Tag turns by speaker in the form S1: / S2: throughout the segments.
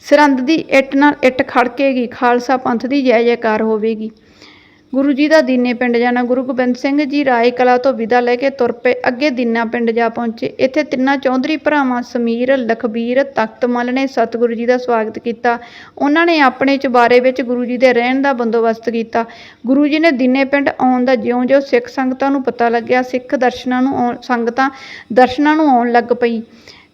S1: ਸਰਹੰਦ ਦੀ ਇੱਟ ਨਾਲ ਇੱਟ ਖੜਕੇਗੀ, ਖਾਲਸਾ ਪੰਥ ਦੀ ਜੈ ਜੈਕਾਰ ਹੋਵੇਗੀ। ਗੁਰੂ ਜੀ ਦਾ ਦੀਨੇ ਪਿੰਡ ਜਾਣਾ, ਗੁਰੂ ਗੋਬਿੰਦ ਸਿੰਘ ਜੀ ਰਾਏ ਕਲਾ ਤੋਂ ਵਿਦਾ ਲੈ ਕੇ ਤੁਰ ਪਏ, ਅੱਗੇ ਦੀਨਾ ਪਿੰਡ ਜਾ ਪਹੁੰਚੇ। ਇੱਥੇ ਤਿੰਨਾਂ ਚੌਧਰੀ ਭਰਾਵਾਂ, ਸਮੀਰ, ਲਖਬੀਰ, ਤਖਤਮਲ ਨੇ ਸਤਿਗੁਰੂ ਜੀ ਦਾ ਸਵਾਗਤ ਕੀਤਾ। ਉਹਨਾਂ ਨੇ ਆਪਣੇ ਚੁਬਾਰੇ ਵਿੱਚ ਗੁਰੂ ਜੀ ਦੇ ਰਹਿਣ ਦਾ ਬੰਦੋਬਸਤ ਕੀਤਾ। ਗੁਰੂ ਜੀ ਨੇ ਦੀਨੇ ਪਿੰਡ ਆਉਣ ਦਾ ਜਿਉਂ-ਜਿਉਂ ਸਿੱਖ ਸੰਗਤਾਂ ਨੂੰ ਪਤਾ ਲੱਗਿਆ, ਸਿੱਖ ਦਰਸ਼ਨਾਂ ਨੂੰ ਆਉਣ- ਸੰਗਤਾਂ ਦਰਸ਼ਨਾਂ ਨੂੰ ਆਉਣ ਲੱਗ ਪਈ।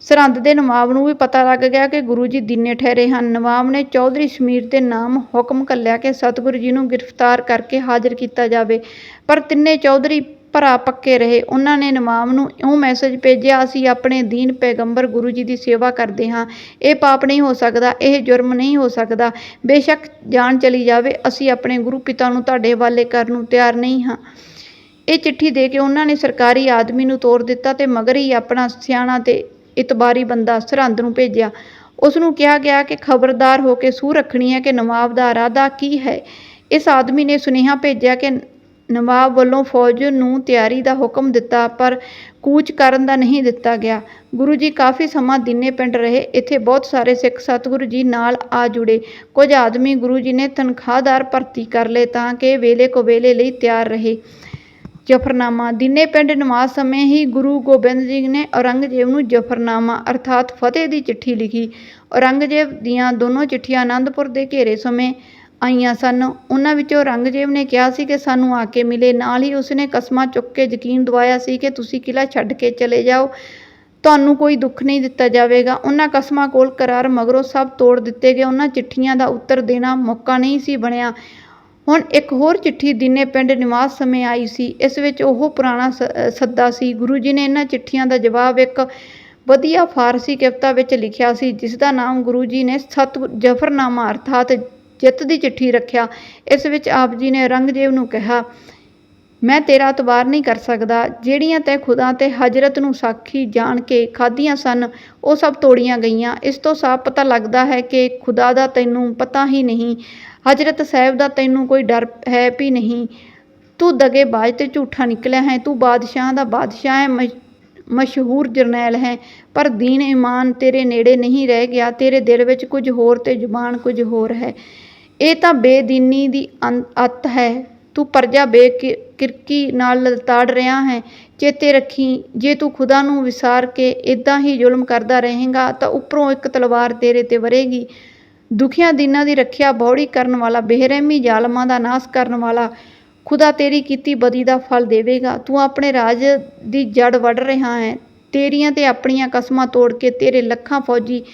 S1: ਸਰਹੰਦ ਦੇ ਨਵਾਬ ਨੂੰ ਵੀ ਪਤਾ ਲੱਗ ਗਿਆ ਕਿ ਗੁਰੂ ਜੀ ਦੀਨੇ ਠਹਿਰੇ ਹਨ। ਨਵਾਬ ਨੇ ਚੌਧਰੀ ਸਮੀਰ ਦੇ ਨਾਮ ਹੁਕਮ ਕੱਲਿਆ ਕਿ ਸਤਿਗੁਰੂ ਜੀ ਨੂੰ ਗ੍ਰਿਫਤਾਰ ਕਰਕੇ ਹਾਜ਼ਰ ਕੀਤਾ ਜਾਵੇ। ਪਰ ਤਿੰਨੇ ਚੌਧਰੀ ਭਰਾ ਪੱਕੇ ਰਹੇ। ਉਹਨਾਂ ਨੇ ਨਵਾਬ ਨੂੰ ਇਉਂ ਮੈਸੇਜ ਭੇਜਿਆ, ਅਸੀਂ ਆਪਣੇ ਦੀਨ ਪੈਗੰਬਰ ਗੁਰੂ ਜੀ ਦੀ ਸੇਵਾ ਕਰਦੇ ਹਾਂ। ਇਹ ਪਾਪ ਨਹੀਂ ਹੋ ਸਕਦਾ, ਇਹ ਜੁਰਮ ਨਹੀਂ ਹੋ ਸਕਦਾ। ਬੇਸ਼ੱਕ ਜਾਨ ਚਲੀ ਜਾਵੇ, ਅਸੀਂ ਆਪਣੇ ਗੁਰੂ ਪਿਤਾ ਨੂੰ ਤੁਹਾਡੇ ਹਵਾਲੇ ਕਰਨ ਨੂੰ ਤਿਆਰ ਨਹੀਂ ਹਾਂ। ਇਹ ਚਿੱਠੀ ਦੇ ਕੇ ਉਹਨਾਂ ਨੇ ਸਰਕਾਰੀ ਆਦਮੀ ਨੂੰ ਤੋੜ ਦਿੱਤਾ ਤੇ ਮਗਰ ਹੀ ਆਪਣਾ ਸਿਆਣਾ ਤੇ ਇਤਬਾਰੀ ਬੰਦਾ ਸਰਹੰਦ ਨੂੰ ਭੇਜਿਆ। ਉਸ ਨੂੰ ਕਿਹਾ ਗਿਆ ਕਿ ਖਬਰਦਾਰ ਹੋ ਕੇ ਸੂਹ ਰੱਖਣੀ ਹੈ ਕਿ ਨਵਾਬ ਦਾ ਇਰਾਦਾ ਕੀ ਹੈ। ਇਸ ਆਦਮੀ ਨੇ ਸੁਨੇਹਾ ਭੇਜਿਆ ਕਿ ਨਵਾਬ ਵੱਲੋਂ ਫੌਜ ਨੂੰ ਤਿਆਰੀ ਦਾ ਹੁਕਮ ਦਿੱਤਾ, ਪਰ ਕੂਚ ਕਰਨ ਦਾ ਨਹੀਂ ਦਿੱਤਾ ਗਿਆ। ਗੁਰੂ ਜੀ ਕਾਫੀ ਸਮਾਂ ਦਿਨੇ ਪਿੰਡ ਰਹੇ, ਇੱਥੇ ਬਹੁਤ ਸਾਰੇ ਸਿੱਖ ਸਤਿਗੁਰੂ ਜੀ ਨਾਲ ਆ ਜੁੜੇ। ਕੁਝ ਆਦਮੀ ਗੁਰੂ ਜੀ ਨੇ ਤਨਖਾਹਦਾਰ ਭਰਤੀ ਕਰ ਲਏ ਤਾਂ ਕਿ ਵੇਲੇ ਕੋ ਵੇਲੇ ਲਈ ਤਿਆਰ ਰਹੇ। ਜਫਰਨਾਮਾ। ਦਿਨੇ ਪਿੰਡ ਨਿਵਾਸ ਸਮੇਂ ਹੀ ਗੁਰੂ ਗੋਬਿੰਦ ਸਿੰਘ ਨੇ ਔਰੰਗਜ਼ੇਬ ਨੂੰ ਜਫਰਨਾਮਾ, ਅਰਥਾਤ ਫਤਿਹ ਦੀ ਚਿੱਠੀ ਲਿਖੀ। ਔਰੰਗਜ਼ੇਬ ਦੀਆਂ ਦੋਨੋਂ ਚਿੱਠੀਆਂ ਆਨੰਦਪੁਰ ਦੇ ਘੇਰੇ ਸਮੇਂ ਆਈਆਂ ਸਨ। ਉਹਨਾਂ ਵਿੱਚੋਂ ਔਰੰਗਜ਼ੇਬ ਨੇ ਕਿਹਾ ਸੀ ਕਿ ਸਾਨੂੰ ਆ ਕੇ ਮਿਲੇ। ਨਾਲ ਹੀ ਉਸਨੇ ਕਸਮਾਂ ਚੁੱਕ ਕੇ ਯਕੀਨ ਦਵਾਇਆ ਸੀ ਕਿ ਤੁਸੀਂ ਕਿਲ੍ਹਾ ਛੱਡ ਕੇ ਚਲੇ ਜਾਓ। ਤੁਹਾਨੂੰ ਕੋਈ ਦੁੱਖ ਨਹੀਂ ਦਿੱਤਾ ਜਾਵੇਗਾ। ਉਹਨਾਂ ਕਸਮਾਂ ਕੋਲ ਕਰਾਰ ਮਗਰੋਂ ਸਭ ਤੋੜ ਦਿੱਤੇ ਗਏ। ਉਹਨਾਂ ਚਿੱਠੀਆਂ ਦਾ ਉੱਤਰ ਦੇਣਾ ਮੌਕਾ ਨਹੀਂ ਸੀ ਬਣਿਆ। ਹੁਣ ਇੱਕ ਹੋਰ ਚਿੱਠੀ ਦਿਨੇ ਪਿੰਡ ਨਿਵਾਸ ਸਮੇਂ ਆਈ ਸੀ। ਇਸ ਵਿੱਚ ਉਹ ਪੁਰਾਣਾ ਸ- ਸੱਦਾ ਸੀ। ਗੁਰੂ ਜੀ ਨੇ ਇਹਨਾਂ ਚਿੱਠੀਆਂ ਦਾ ਜਵਾਬ ਇੱਕ ਵਧੀਆ ਫਾਰਸੀ ਕਵਿਤਾ ਵਿੱਚ ਲਿਖਿਆ ਸੀ, ਜਿਸ ਦਾ ਨਾਮ ਗੁਰੂ ਜੀ ਨੇ ਸਤ ਜਫਰਨਾਮਾ ਅਰਥਾਤ ਜਿੱਤ ਦੀ ਚਿੱਠੀ ਰੱਖਿਆ। ਇਸ ਵਿੱਚ ਆਪ ਜੀ ਨੇ ਔਰੰਗਜ਼ੇਬ ਨੂੰ ਕਿਹਾ, ਮੈਂ ਤੇਰਾ ਇਤਬਾਰ ਨਹੀਂ ਕਰ ਸਕਦਾ। ਜਿਹੜੀਆਂ ਤੈ ਖੁਦਾ ਤੇ ਹਜ਼ਰਤ ਨੂੰ ਸਾਖੀ ਜਾਣ ਕੇ ਖਾਧੀਆਂ ਸਨ, ਉਹ ਸਭ ਤੋੜੀਆਂ ਗਈਆਂ। ਇਸ ਤੋਂ ਸਾਫ਼ ਪਤਾ ਲੱਗਦਾ ਹੈ ਕਿ ਖੁਦਾ ਦਾ ਤੈਨੂੰ ਪਤਾ ਹੀ ਨਹੀਂ। ਹਜ਼ਰਤ ਸਾਹਿਬ ਦਾ ਤੈਨੂੰ ਕੋਈ ਡਰ ਹੈ ਵੀ ਨਹੀਂ? ਤੂੰ ਦਗੇਬਾਜ਼ ਤੇ ਝੂਠਾ ਨਿਕਲਿਆ ਹੈ, ਤੂੰ ਬਾਦਸ਼ਾਹ ਦਾ ਬਾਦਸ਼ਾਹ ਹੈ, ਮਸ਼- ਮਸ਼ਹੂਰ ਜਰਨੈਲ ਹੈ। ਪਰ ਦੀਨ ਇਮਾਨ ਤੇਰੇ ਨੇੜੇ ਨਹੀਂ ਰਹਿ ਗਿਆ, ਤੇਰੇ ਦਿਲ ਵਿੱਚ ਕੁਝ ਹੋਰ ਤੇ ਜ਼ੁਬਾਨ ਕੁਝ ਹੋਰ ਹੈ। ਇਹ ਤਾਂ ਬੇਦੀਨੀ ਦੀ ਅੰਤ ਅੱਤ ਹੈ। ਤੂੰ ਪਰਜਾ ਬੇਕਿਰਕੀ ਨਾਲ ਲਲਤਾੜ ਰਿਹਾ ਹੈ। ਚੇਤੇ ਰੱਖੀ, ਜੇ ਤੂੰ ਖੁਦਾ ਨੂੰ ਵਿਸਾਰ ਕੇ ਇਦਾਂ ਹੀ ਜ਼ੁਲਮ ਕਰਦਾ ਰਹੇਗਾ, ਤਾਂ ਉੱਪਰੋਂ ਇੱਕ ਤਲਵਾਰ ਤੇਰੇ ਤੇ ਵਰੇਗੀ। ਦੁਖੀਆਂ ਦਿਨਾਂ ਦੀ ਰੱਖਿਆ ਬੌੜੀ ਕਰਨ ਵਾਲਾ, ਬੇਰਹਿਮੀ ਜ਼ਾਲਮਾਂ ਦਾ ਨਾਸ਼ ਕਰਨ ਵਾਲਾ, ਖੁਦਾ ਤੇਰੀ ਕੀਤੀ ਬਦੀ ਦਾ ਫਲ ਦੇਵੇਗਾ। ਤੂੰ ਆਪਣੇ ਰਾਜ ਦੀ ਜੜ ਵੱਢ ਰਿਹਾ ਹੈ। ਤੇਰੀਆਂ ਤੇ ਆਪਣੀਆਂ ਕਸਮਾਂ ਤੋੜ ਕੇ ਤੇਰੇ ਲੱਖਾਂ ਫੌਜੀ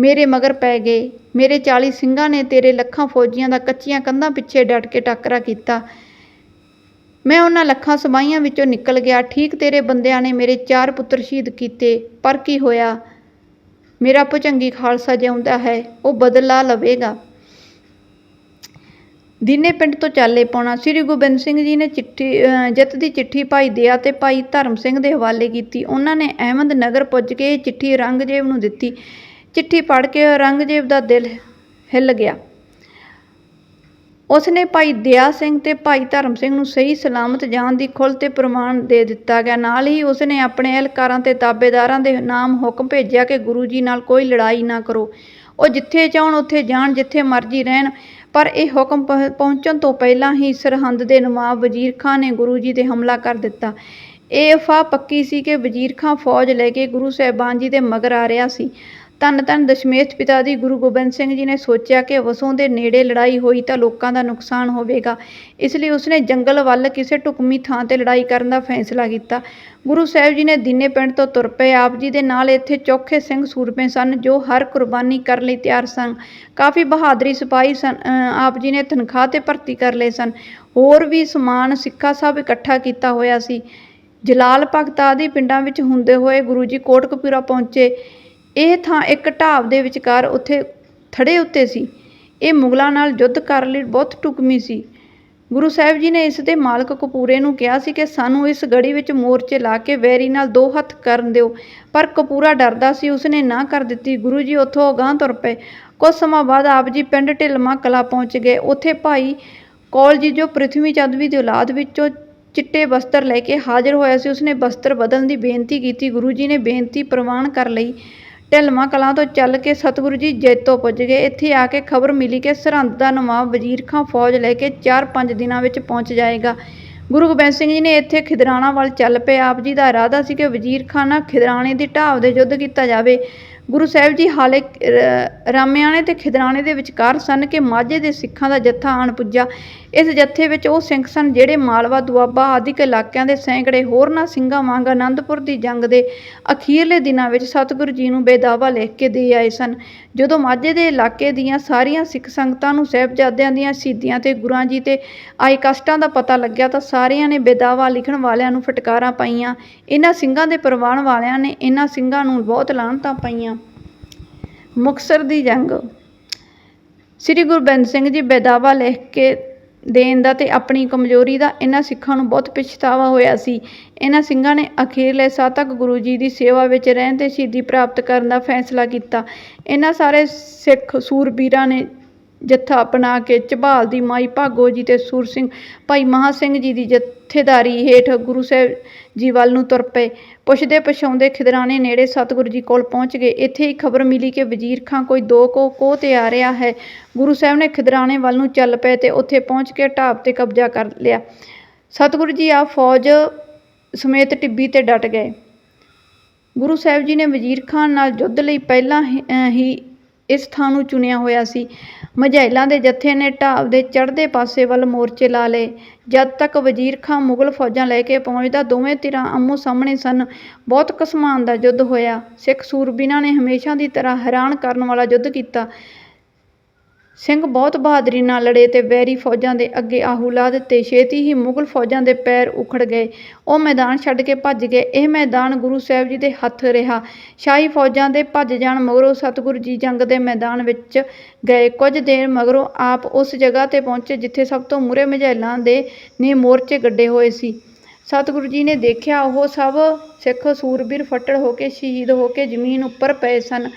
S1: ਮੇਰੇ ਮਗਰ ਪੈ ਗਏ। ਮੇਰੇ 40 ਸਿੰਘਾਂ ਨੇ ਤੇਰੇ ਲੱਖਾਂ ਫੌਜੀਆਂ ਦਾ ਕੱਚੀਆਂ ਕੰਧਾਂ ਪਿੱਛੇ ਡਟ ਕੇ ਟਾਕਰਾ ਕੀਤਾ। ਮੈਂ ਉਹਨਾਂ ਲੱਖਾਂ ਸਬਾਈਆਂ ਵਿੱਚੋਂ ਨਿਕਲ ਗਿਆ। ਠੀਕ ਤੇਰੇ ਬੰਦਿਆਂ ਨੇ ਮੇਰੇ ਚਾਰ ਪੁੱਤਰ ਸ਼ਹੀਦ ਕੀਤੇ। ਪਰ ਕੀ ਹੋਇਆ? ਮੇਰਾ ਭੁਜੰਗੀ ਖਾਲਸਾ ਜਿਉਂਦਾ ਹੈ ਉਹ ਬਦਲਾ ਲਵੇਗਾ। ਦੀਨੇ ਪਿੰਡ ਤੋਂ ਚਾਲੇ ਪਾਉਣਾ ਸ੍ਰੀ ਗੋਬਿੰਦ ਸਿੰਘ ਜੀ ਨੇ ਚਿੱਠੀ ਅ, ਜਿੱਤ ਦੀ ਚਿੱਠੀ ਭਾਈ ਦਿਆ ਤੇ ਭਾਈ ਧਰਮ ਸਿੰਘ ਦੇ ਹਵਾਲੇ ਕੀਤੀ। ਉਹਨਾਂ ਨੇ ਅਹਿਮਦ ਨਗਰ ਪੁੱਜ ਕੇ ਇਹ ਚਿੱਠੀ ਔਰੰਗਜ਼ੇਬ ਨੂੰ ਦਿੱਤੀ। ਚਿੱਠੀ ਪੜ੍ਹ ਕੇ ਔਰੰਗਜ਼ੇਬ ਦਾ ਦਿਲ ਹਿੱਲ ਗਿਆ। ਉਸ ਨੇ ਭਾਈ ਦਇਆ ਸਿੰਘ ਤੇ ਭਾਈ ਧਰਮ ਸਿੰਘ ਨੂੰ ਸਹੀ ਸਲਾਮਤ ਜਾਣ ਦੀ ਖੁੱਲ੍ਹ ਤੇ ਪ੍ਰਮਾਣ ਦੇ ਦਿੱਤਾ ਗਿਆ। ਨਾਲ ਹੀ ਉਸ ਨੇ ਆਪਣੇ ਅਹਿਲਕਾਰਾਂ ਤੇ ਤਾਬੇਦਾਰਾਂ ਦੇ ਨਾਮ ਹੁਕਮ ਭੇਜਿਆ ਕਿ ਗੁਰੂ ਜੀ ਨਾਲ ਕੋਈ ਲੜਾਈ ਨਾ ਕਰੋ। ਉਹ ਜਿੱਥੇ ਚਾਹਣ, ਉੱਥੇ ਜਾਣ, ਜਿੱਥੇ ਮਰਜ਼ੀ ਰਹਿਣ। ਪਰ ਇਹ ਹੁਕਮ ਪਹੁ- ਪਹੁੰਚਣ ਤੋਂ ਪਹਿਲਾਂ ਹੀ ਸਰਹੰਦ ਦੇ ਨਵਾਬ ਵਜ਼ੀਰ ਖਾਂ ਨੇ ਗੁਰੂ ਜੀ ਤੇ ਹਮਲਾ ਕਰ ਦਿੱਤਾ। ਇਹ ਅਫਵਾਹ ਪੱਕੀ ਸੀ ਕਿ ਵਜ਼ੀਰ ਖਾਂ ਫੌਜ ਲੈ ਕੇ ਗੁਰੂ ਸਾਹਿਬਾਨ ਜੀ ਦੇ ਮਗਰ ਆ ਰਿਹਾ ਸੀ। ਧੰਨ ਧੰਨ ਦਸ਼ਮੇਸ਼ ਪਿਤਾ ਦੀ ਗੁਰੂ ਗੋਬਿੰਦ ਸਿੰਘ ਜੀ ਨੇ ਸੋਚਿਆ ਕਿ ਵਸੋਂ ਦੇ ਨੇੜੇ ਲੜਾਈ ਹੋਈ ਤਾਂ ਲੋਕਾਂ ਦਾ ਨੁਕਸਾਨ ਹੋਵੇਗਾ। ਇਸ ਲਈ ਉਸਨੇ ਜੰਗਲ ਵੱਲ ਕਿਸੇ ਢੁਕਵੀਂ ਥਾਂ ਤੇ ਲੜਾਈ ਕਰਨ ਦਾ ਫੈਸਲਾ ਕੀਤਾ। ਗੁਰੂ ਸਾਹਿਬ ਜੀ ਨੇ ਦੀਨੇ ਪਿੰਡ ਤੋਂ ਤੁਰ ਪਏ। ਆਪ ਜੀ ਦੇ ਨਾਲ ਇੱਥੇ ਚੌਖੇ ਸਿੰਘ ਸੂਰਮੇ ਸਨ ਜੋ ਹਰ ਕੁਰਬਾਨੀ ਕਰਨ ਲਈ ਤਿਆਰ ਸਨ। ਕਾਫੀ ਬਹਾਦਰੀ ਸਿਪਾਹੀ ਸਨ। ਆਪ ਜੀ ਨੇ ਤਨਖਾਹ ਤੇ ਭਰਤੀ ਕਰ ਲਏ ਸਨ। ਹੋਰ ਵੀ ਸਮਾਨ ਸਿੱਖਾ ਸਭ ਇਕੱਠਾ ਕੀਤਾ ਹੋਇਆ ਸੀ। ਜਲਾਲ ਭਗਤ ਆਦਿ ਪਿੰਡਾਂ ਵਿੱਚ ਹੁੰਦੇ ਹੋਏ ਗੁਰੂ ਜੀ ਕੋਟਕਪੂਰਾ ਪਹੁੰਚੇ। ਇਹ ਥਾਂ ਇੱਕ ਢਾਬ ਦੇ ਵਿਚਕਾਰ ਉੱਥੇ ਥੜੇ ਉੱਤੇ ਸੀ। ਇਹ ਮੁਗਲਾਂ ਨਾਲ ਯੁੱਧ ਕਰਨ ਲਈ ਬਹੁਤ ਢੁਕਵੀਂ ਸੀ। ਗੁਰੂ ਸਾਹਿਬ ਜੀ ਨੇ ਇਸ ਦੇ ਮਾਲਕ ਕਪੂਰੇ ਨੂੰ ਕਿਹਾ ਸੀ ਕਿ ਸਾਨੂੰ ਇਸ ਗੜੀ ਵਿੱਚ ਮੋਰਚੇ ਲਾ ਕੇ ਵੈਰੀ ਨਾਲ ਦੋ ਹੱਥ ਕਰਨ ਦਿਓ, ਪਰ ਕਪੂਰਾ ਡਰਦਾ ਸੀ, ਉਸਨੇ ਨਾ ਕਰ ਦਿੱਤੀ। ਗੁਰੂ ਜੀ ਉੱਥੋਂ ਅਗਾਂਹ ਤੁਰ ਪਏ। ਕੁਝ ਸਮਾਂ ਬਾਅਦ ਆਪ ਜੀ ਪਿੰਡ ਢਿਲਮਾ ਕਲਾ ਪਹੁੰਚ ਗਏ। ਉੱਥੇ ਭਾਈ ਕੌਲ ਜੀ ਜੋ ਪ੍ਰਿਥਵੀ ਚੰਦਵੀ ਦੀ ਔਲਾਦ ਵਿੱਚੋਂ ਚਿੱਟੇ ਵਸਤਰ ਲੈ ਕੇ ਹਾਜ਼ਰ ਹੋਇਆ ਸੀ, ਉਸਨੇ ਵਸਤਰ ਬਦਲਣ ਦੀ ਬੇਨਤੀ ਕੀਤੀ। ਗੁਰੂ ਜੀ ਨੇ ਬੇਨਤੀ ਪ੍ਰਵਾਨ ਕਰ ਲਈ। ਢਿਲਮਾ ਕਲਾਂ ਤੋਂ ਚੱਲ ਕੇ ਸਤਿਗੁਰੂ ਜੀ ਜੈਤੋ ਪੁੱਜ ਗਏ। ਇੱਥੇ ਆ ਕੇ ਖਬਰ ਮਿਲੀ ਕਿ ਸਰਹੰਦ ਦਾ ਨਵਾਬ ਵਜ਼ੀਰ ਖਾਂ ਫੌਜ ਲੈ ਕੇ 4-5 ਦਿਨਾਂ ਵਿੱਚ ਪਹੁੰਚ ਜਾਏਗਾ। ਗੁਰੂ ਗੋਬਿੰਦ ਸਿੰਘ ਜੀ ਨੇ ਇੱਥੇ ਖਿਦਰਾਣਾ ਵੱਲ ਚੱਲ ਪਏ। ਆਪ ਜੀ ਦਾ ਇਰਾਦਾ ਸੀ ਕਿ ਵਜ਼ੀਰ ਖਾਂ ਨਾਲ ਖਿਦਰਾਣੇ ਦੀ ਢਾਬ ਦੇ ਯੁੱਧ ਕੀਤਾ ਜਾਵੇ। ਗੁਰੂ ਸਾਹਿਬ ਜੀ ਹਾਲੇ ਰਾਮਿਆਣੇ ਤੇ ਖਿਦਰਾਣੇ ਦੇ ਵਿਚਕਾਰ ਸਨ ਕਿ ਮਾਝੇ ਦੇ ਸਿੱਖਾਂ ਦਾ ਜੱਥਾ ਆਣ ਪੁੱਜਾ। ਇਸ ਜੱਥੇ ਵਿੱਚ ਉਹ ਸਿੰਘ ਸਨ ਜਿਹੜੇ ਮਾਲਵਾ, ਦੁਆਬਾ ਆਦਿਕ ਇਲਾਕਿਆਂ ਦੇ ਸੈਂਕੜੇ ਹੋਰਨਾਂ ਸਿੰਘਾਂ ਵਾਂਗ ਆਨੰਦਪੁਰ ਦੀ ਜੰਗ ਦੇ ਅਖੀਰਲੇ ਦਿਨਾਂ ਵਿੱਚ ਸਤਿਗੁਰੂ ਜੀ ਨੂੰ ਬੇਦਾਵਾ ਲਿਖ ਕੇ ਦੇ ਆਏ ਸਨ। ਜਦੋਂ ਮਾਝੇ ਦੇ ਇਲਾਕੇ ਦੀਆਂ ਸਾਰੀਆਂ ਸਿੱਖ ਸੰਗਤਾਂ ਨੂੰ ਸਾਹਿਬਜ਼ਾਦਿਆਂ ਦੀਆਂ ਸ਼ਹੀਦੀਆਂ ਤੇ ਗੁਰਾਂ ਜੀ ਤੇ ਆਏ ਕਸ਼ਟਾਂ ਦਾ ਪਤਾ ਲੱਗਿਆ ਤਾਂ ਸਾਰਿਆਂ ਨੇ ਬੇਦਾਵਾ ਲਿਖਣ ਵਾਲਿਆਂ ਨੂੰ ਫਟਕਾਰਾਂ ਪਾਈਆਂ। ਇਹਨਾਂ ਸਿੰਘਾਂ ਦੇ ਪ੍ਰਵਾਨ ਵਾਲਿਆਂ ਨੇ ਇਹਨਾਂ ਸਿੰਘਾਂ ਨੂੰ ਬਹੁਤ ਲਾਹਨਤਾਂ ਪਾਈਆਂ। ਮੁਕਤਸਰ ਦੀ ਜੰਗ। ਸ੍ਰੀ ਗੁਰੂ ਗੋਬਿੰਦ ਸਿੰਘ ਜੀ ਬੇਦਾਵਾ ਲਿਖ ਕੇ ਦੇਣ ਦਾ ਤੇ ਆਪਣੀ ਕਮਜ਼ੋਰੀ ਦਾ ਇਹਨਾਂ ਸਿੱਖਾਂ ਨੂੰ ਬਹੁਤ ਪਛਤਾਵਾ ਹੋਇਆ ਸੀ। ਇਹਨਾਂ ਸਿੰਘਾਂ ਨੇ ਅਖੀਰਲੇ ਸਾਹ ਤੱਕ ਗੁਰੂ ਜੀ ਦੀ ਸੇਵਾ ਵਿੱਚ ਰਹਿਣ ਤੇ ਸ਼ਹੀਦੀ ਪ੍ਰਾਪਤ ਕਰਨ ਦਾ ਫੈਸਲਾ ਕੀਤਾ। ਇਹਨਾਂ ਸਾਰੇ ਸਿੱਖ ਸੂਰਬੀਰਾਂ ਨੇ ਜੱਥਾ ਅਪਣਾ ਕੇ ਝਬਾਲ ਦੀ ਮਾਈ ਭਾਗੋ ਜੀ ਤੇ ਸੂਰ ਸਿੰਘ, ਭਾਈ ਮਹਾ ਸਿੰਘ ਜੀ ਦੀ ਜਥੇਦਾਰੀ ਹੇਠ ਗੁਰੂ ਸਾਹਿਬ ਜੀ ਵੱਲ ਨੂੰ ਤੁਰ ਪਏ। ਪੁੱਛਦੇ ਪਛਾਉਂਦੇ ਖਿਦਰਾਣੇ ਨੇੜੇ ਸਤਿਗੁਰੂ ਜੀ ਕੋਲ ਪਹੁੰਚ ਗਏ। ਇੱਥੇ ਹੀ ਖਬਰ ਮਿਲੀ ਕਿ ਵਜ਼ੀਰ ਖਾਂ ਕੋਈ ਦੋ ਕੋ ਕੋਹ ਤੇ ਆ ਰਿਹਾ ਹੈ। ਗੁਰੂ ਸਾਹਿਬ ਨੇ ਖਿਦਰਾਣੇ ਵੱਲ ਨੂੰ ਚੱਲ ਪਏ ਤੇ ਉੱਥੇ ਪਹੁੰਚ ਕੇ ਢਾਬ ਤੇ ਕਬਜ਼ਾ ਕਰ ਲਿਆ। ਸਤਿਗੁਰੂ ਜੀ ਆ ਫੌਜ ਸਮੇਤ ਟਿੱਬੀ ਤੇ ਡਟ ਗਏ। ਗੁਰੂ ਸਾਹਿਬ ਜੀ ਨੇ ਵਜ਼ੀਰ ਖਾਨ ਨਾਲ ਯੁੱਧ ਲਈ ਪਹਿਲਾਂ ਹੀ ਇਸ ਥਾਂ ਨੂੰ ਚੁਣਿਆ ਹੋਇਆ ਸੀ। ਮਝੈਲਾਂ ਦੇ ਜੱਥੇ ਨੇ ਢਾਬ ਦੇ ਚੜ੍ਹਦੇ ਪਾਸੇ ਵੱਲ ਮੋਰਚੇ ਲਾ ਲਏ। ਜਦ ਤੱਕ ਵਜ਼ੀਰ ਖਾਂ ਮੁਗਲ ਫੌਜਾਂ ਲੈ ਕੇ ਪਹੁੰਚਦਾ, ਦੋਵੇਂ ਧਿਰਾਂ ਆਮੋ ਸਾਹਮਣੇ ਸਨ। ਬਹੁਤ ਕਸਮਾਨ ਦਾ ਯੁੱਧ ਹੋਇਆ। ਸਿੱਖ ਸੂਰਬੀਨਾਂ ਨੇ ਹਮੇਸ਼ਾ ਦੀ ਤਰ੍ਹਾਂ ਹੈਰਾਨ ਕਰਨ ਵਾਲਾ ਯੁੱਧ ਕੀਤਾ। ਸਿੰਘ ਬਹੁਤ ਬਹਾਦਰੀ ਨਾਲ ਲੜੇ ਤੇ ਵੈਰੀ ਫੌਜਾਂ ਦੇ ਅੱਗੇ ਆਹੂ ਲਾ ਦਿੱਤੇ। ਛੇਤੀ ਹੀ ਮੁਗਲ ਫੌਜਾਂ ਦੇ ਪੈਰ ਉਖੜ ਗਏ। ਉਹ ਮੈਦਾਨ ਛੱਡ ਕੇ ਭੱਜ ਗਏ। ਇਹ ਮੈਦਾਨ ਗੁਰੂ ਸਾਹਿਬ ਜੀ ਦੇ ਹੱਥ ਰਿਹਾ। ਸ਼ਾਹੀ ਫੌਜਾਂ ਦੇ ਭੱਜ ਜਾਣ ਮਗਰੋਂ ਸਤਿਗੁਰੂ ਜੀ ਜੰਗ ਦੇ ਮੈਦਾਨ ਵਿੱਚ ਗਏ। ਕੁਝ ਦੇਰ ਮਗਰੋਂ ਆਪ ਉਸ ਜਗ੍ਹਾ ਤੇ ਪਹੁੰਚੇ ਜਿੱਥੇ ਸਭ ਤੋਂ ਮੂਹਰੇ ਮਝੈਲਾਂ ਦੇ ਨੇ ਮੋਰਚੇ ਗੱਡੇ ਹੋਏ ਸੀ। ਸਤਿਗੁਰੂ ਜੀ ਨੇ ਦੇਖਿਆ ਉਹ ਸਭ ਸਿੱਖ ਸੂਰਬੀਰ ਫੱਟੜ ਹੋ ਕੇ ਸ਼ਹੀਦ ਹੋ ਕੇ ਜ਼ਮੀਨ ਉੱਪਰ ਪਏ ਸਨ।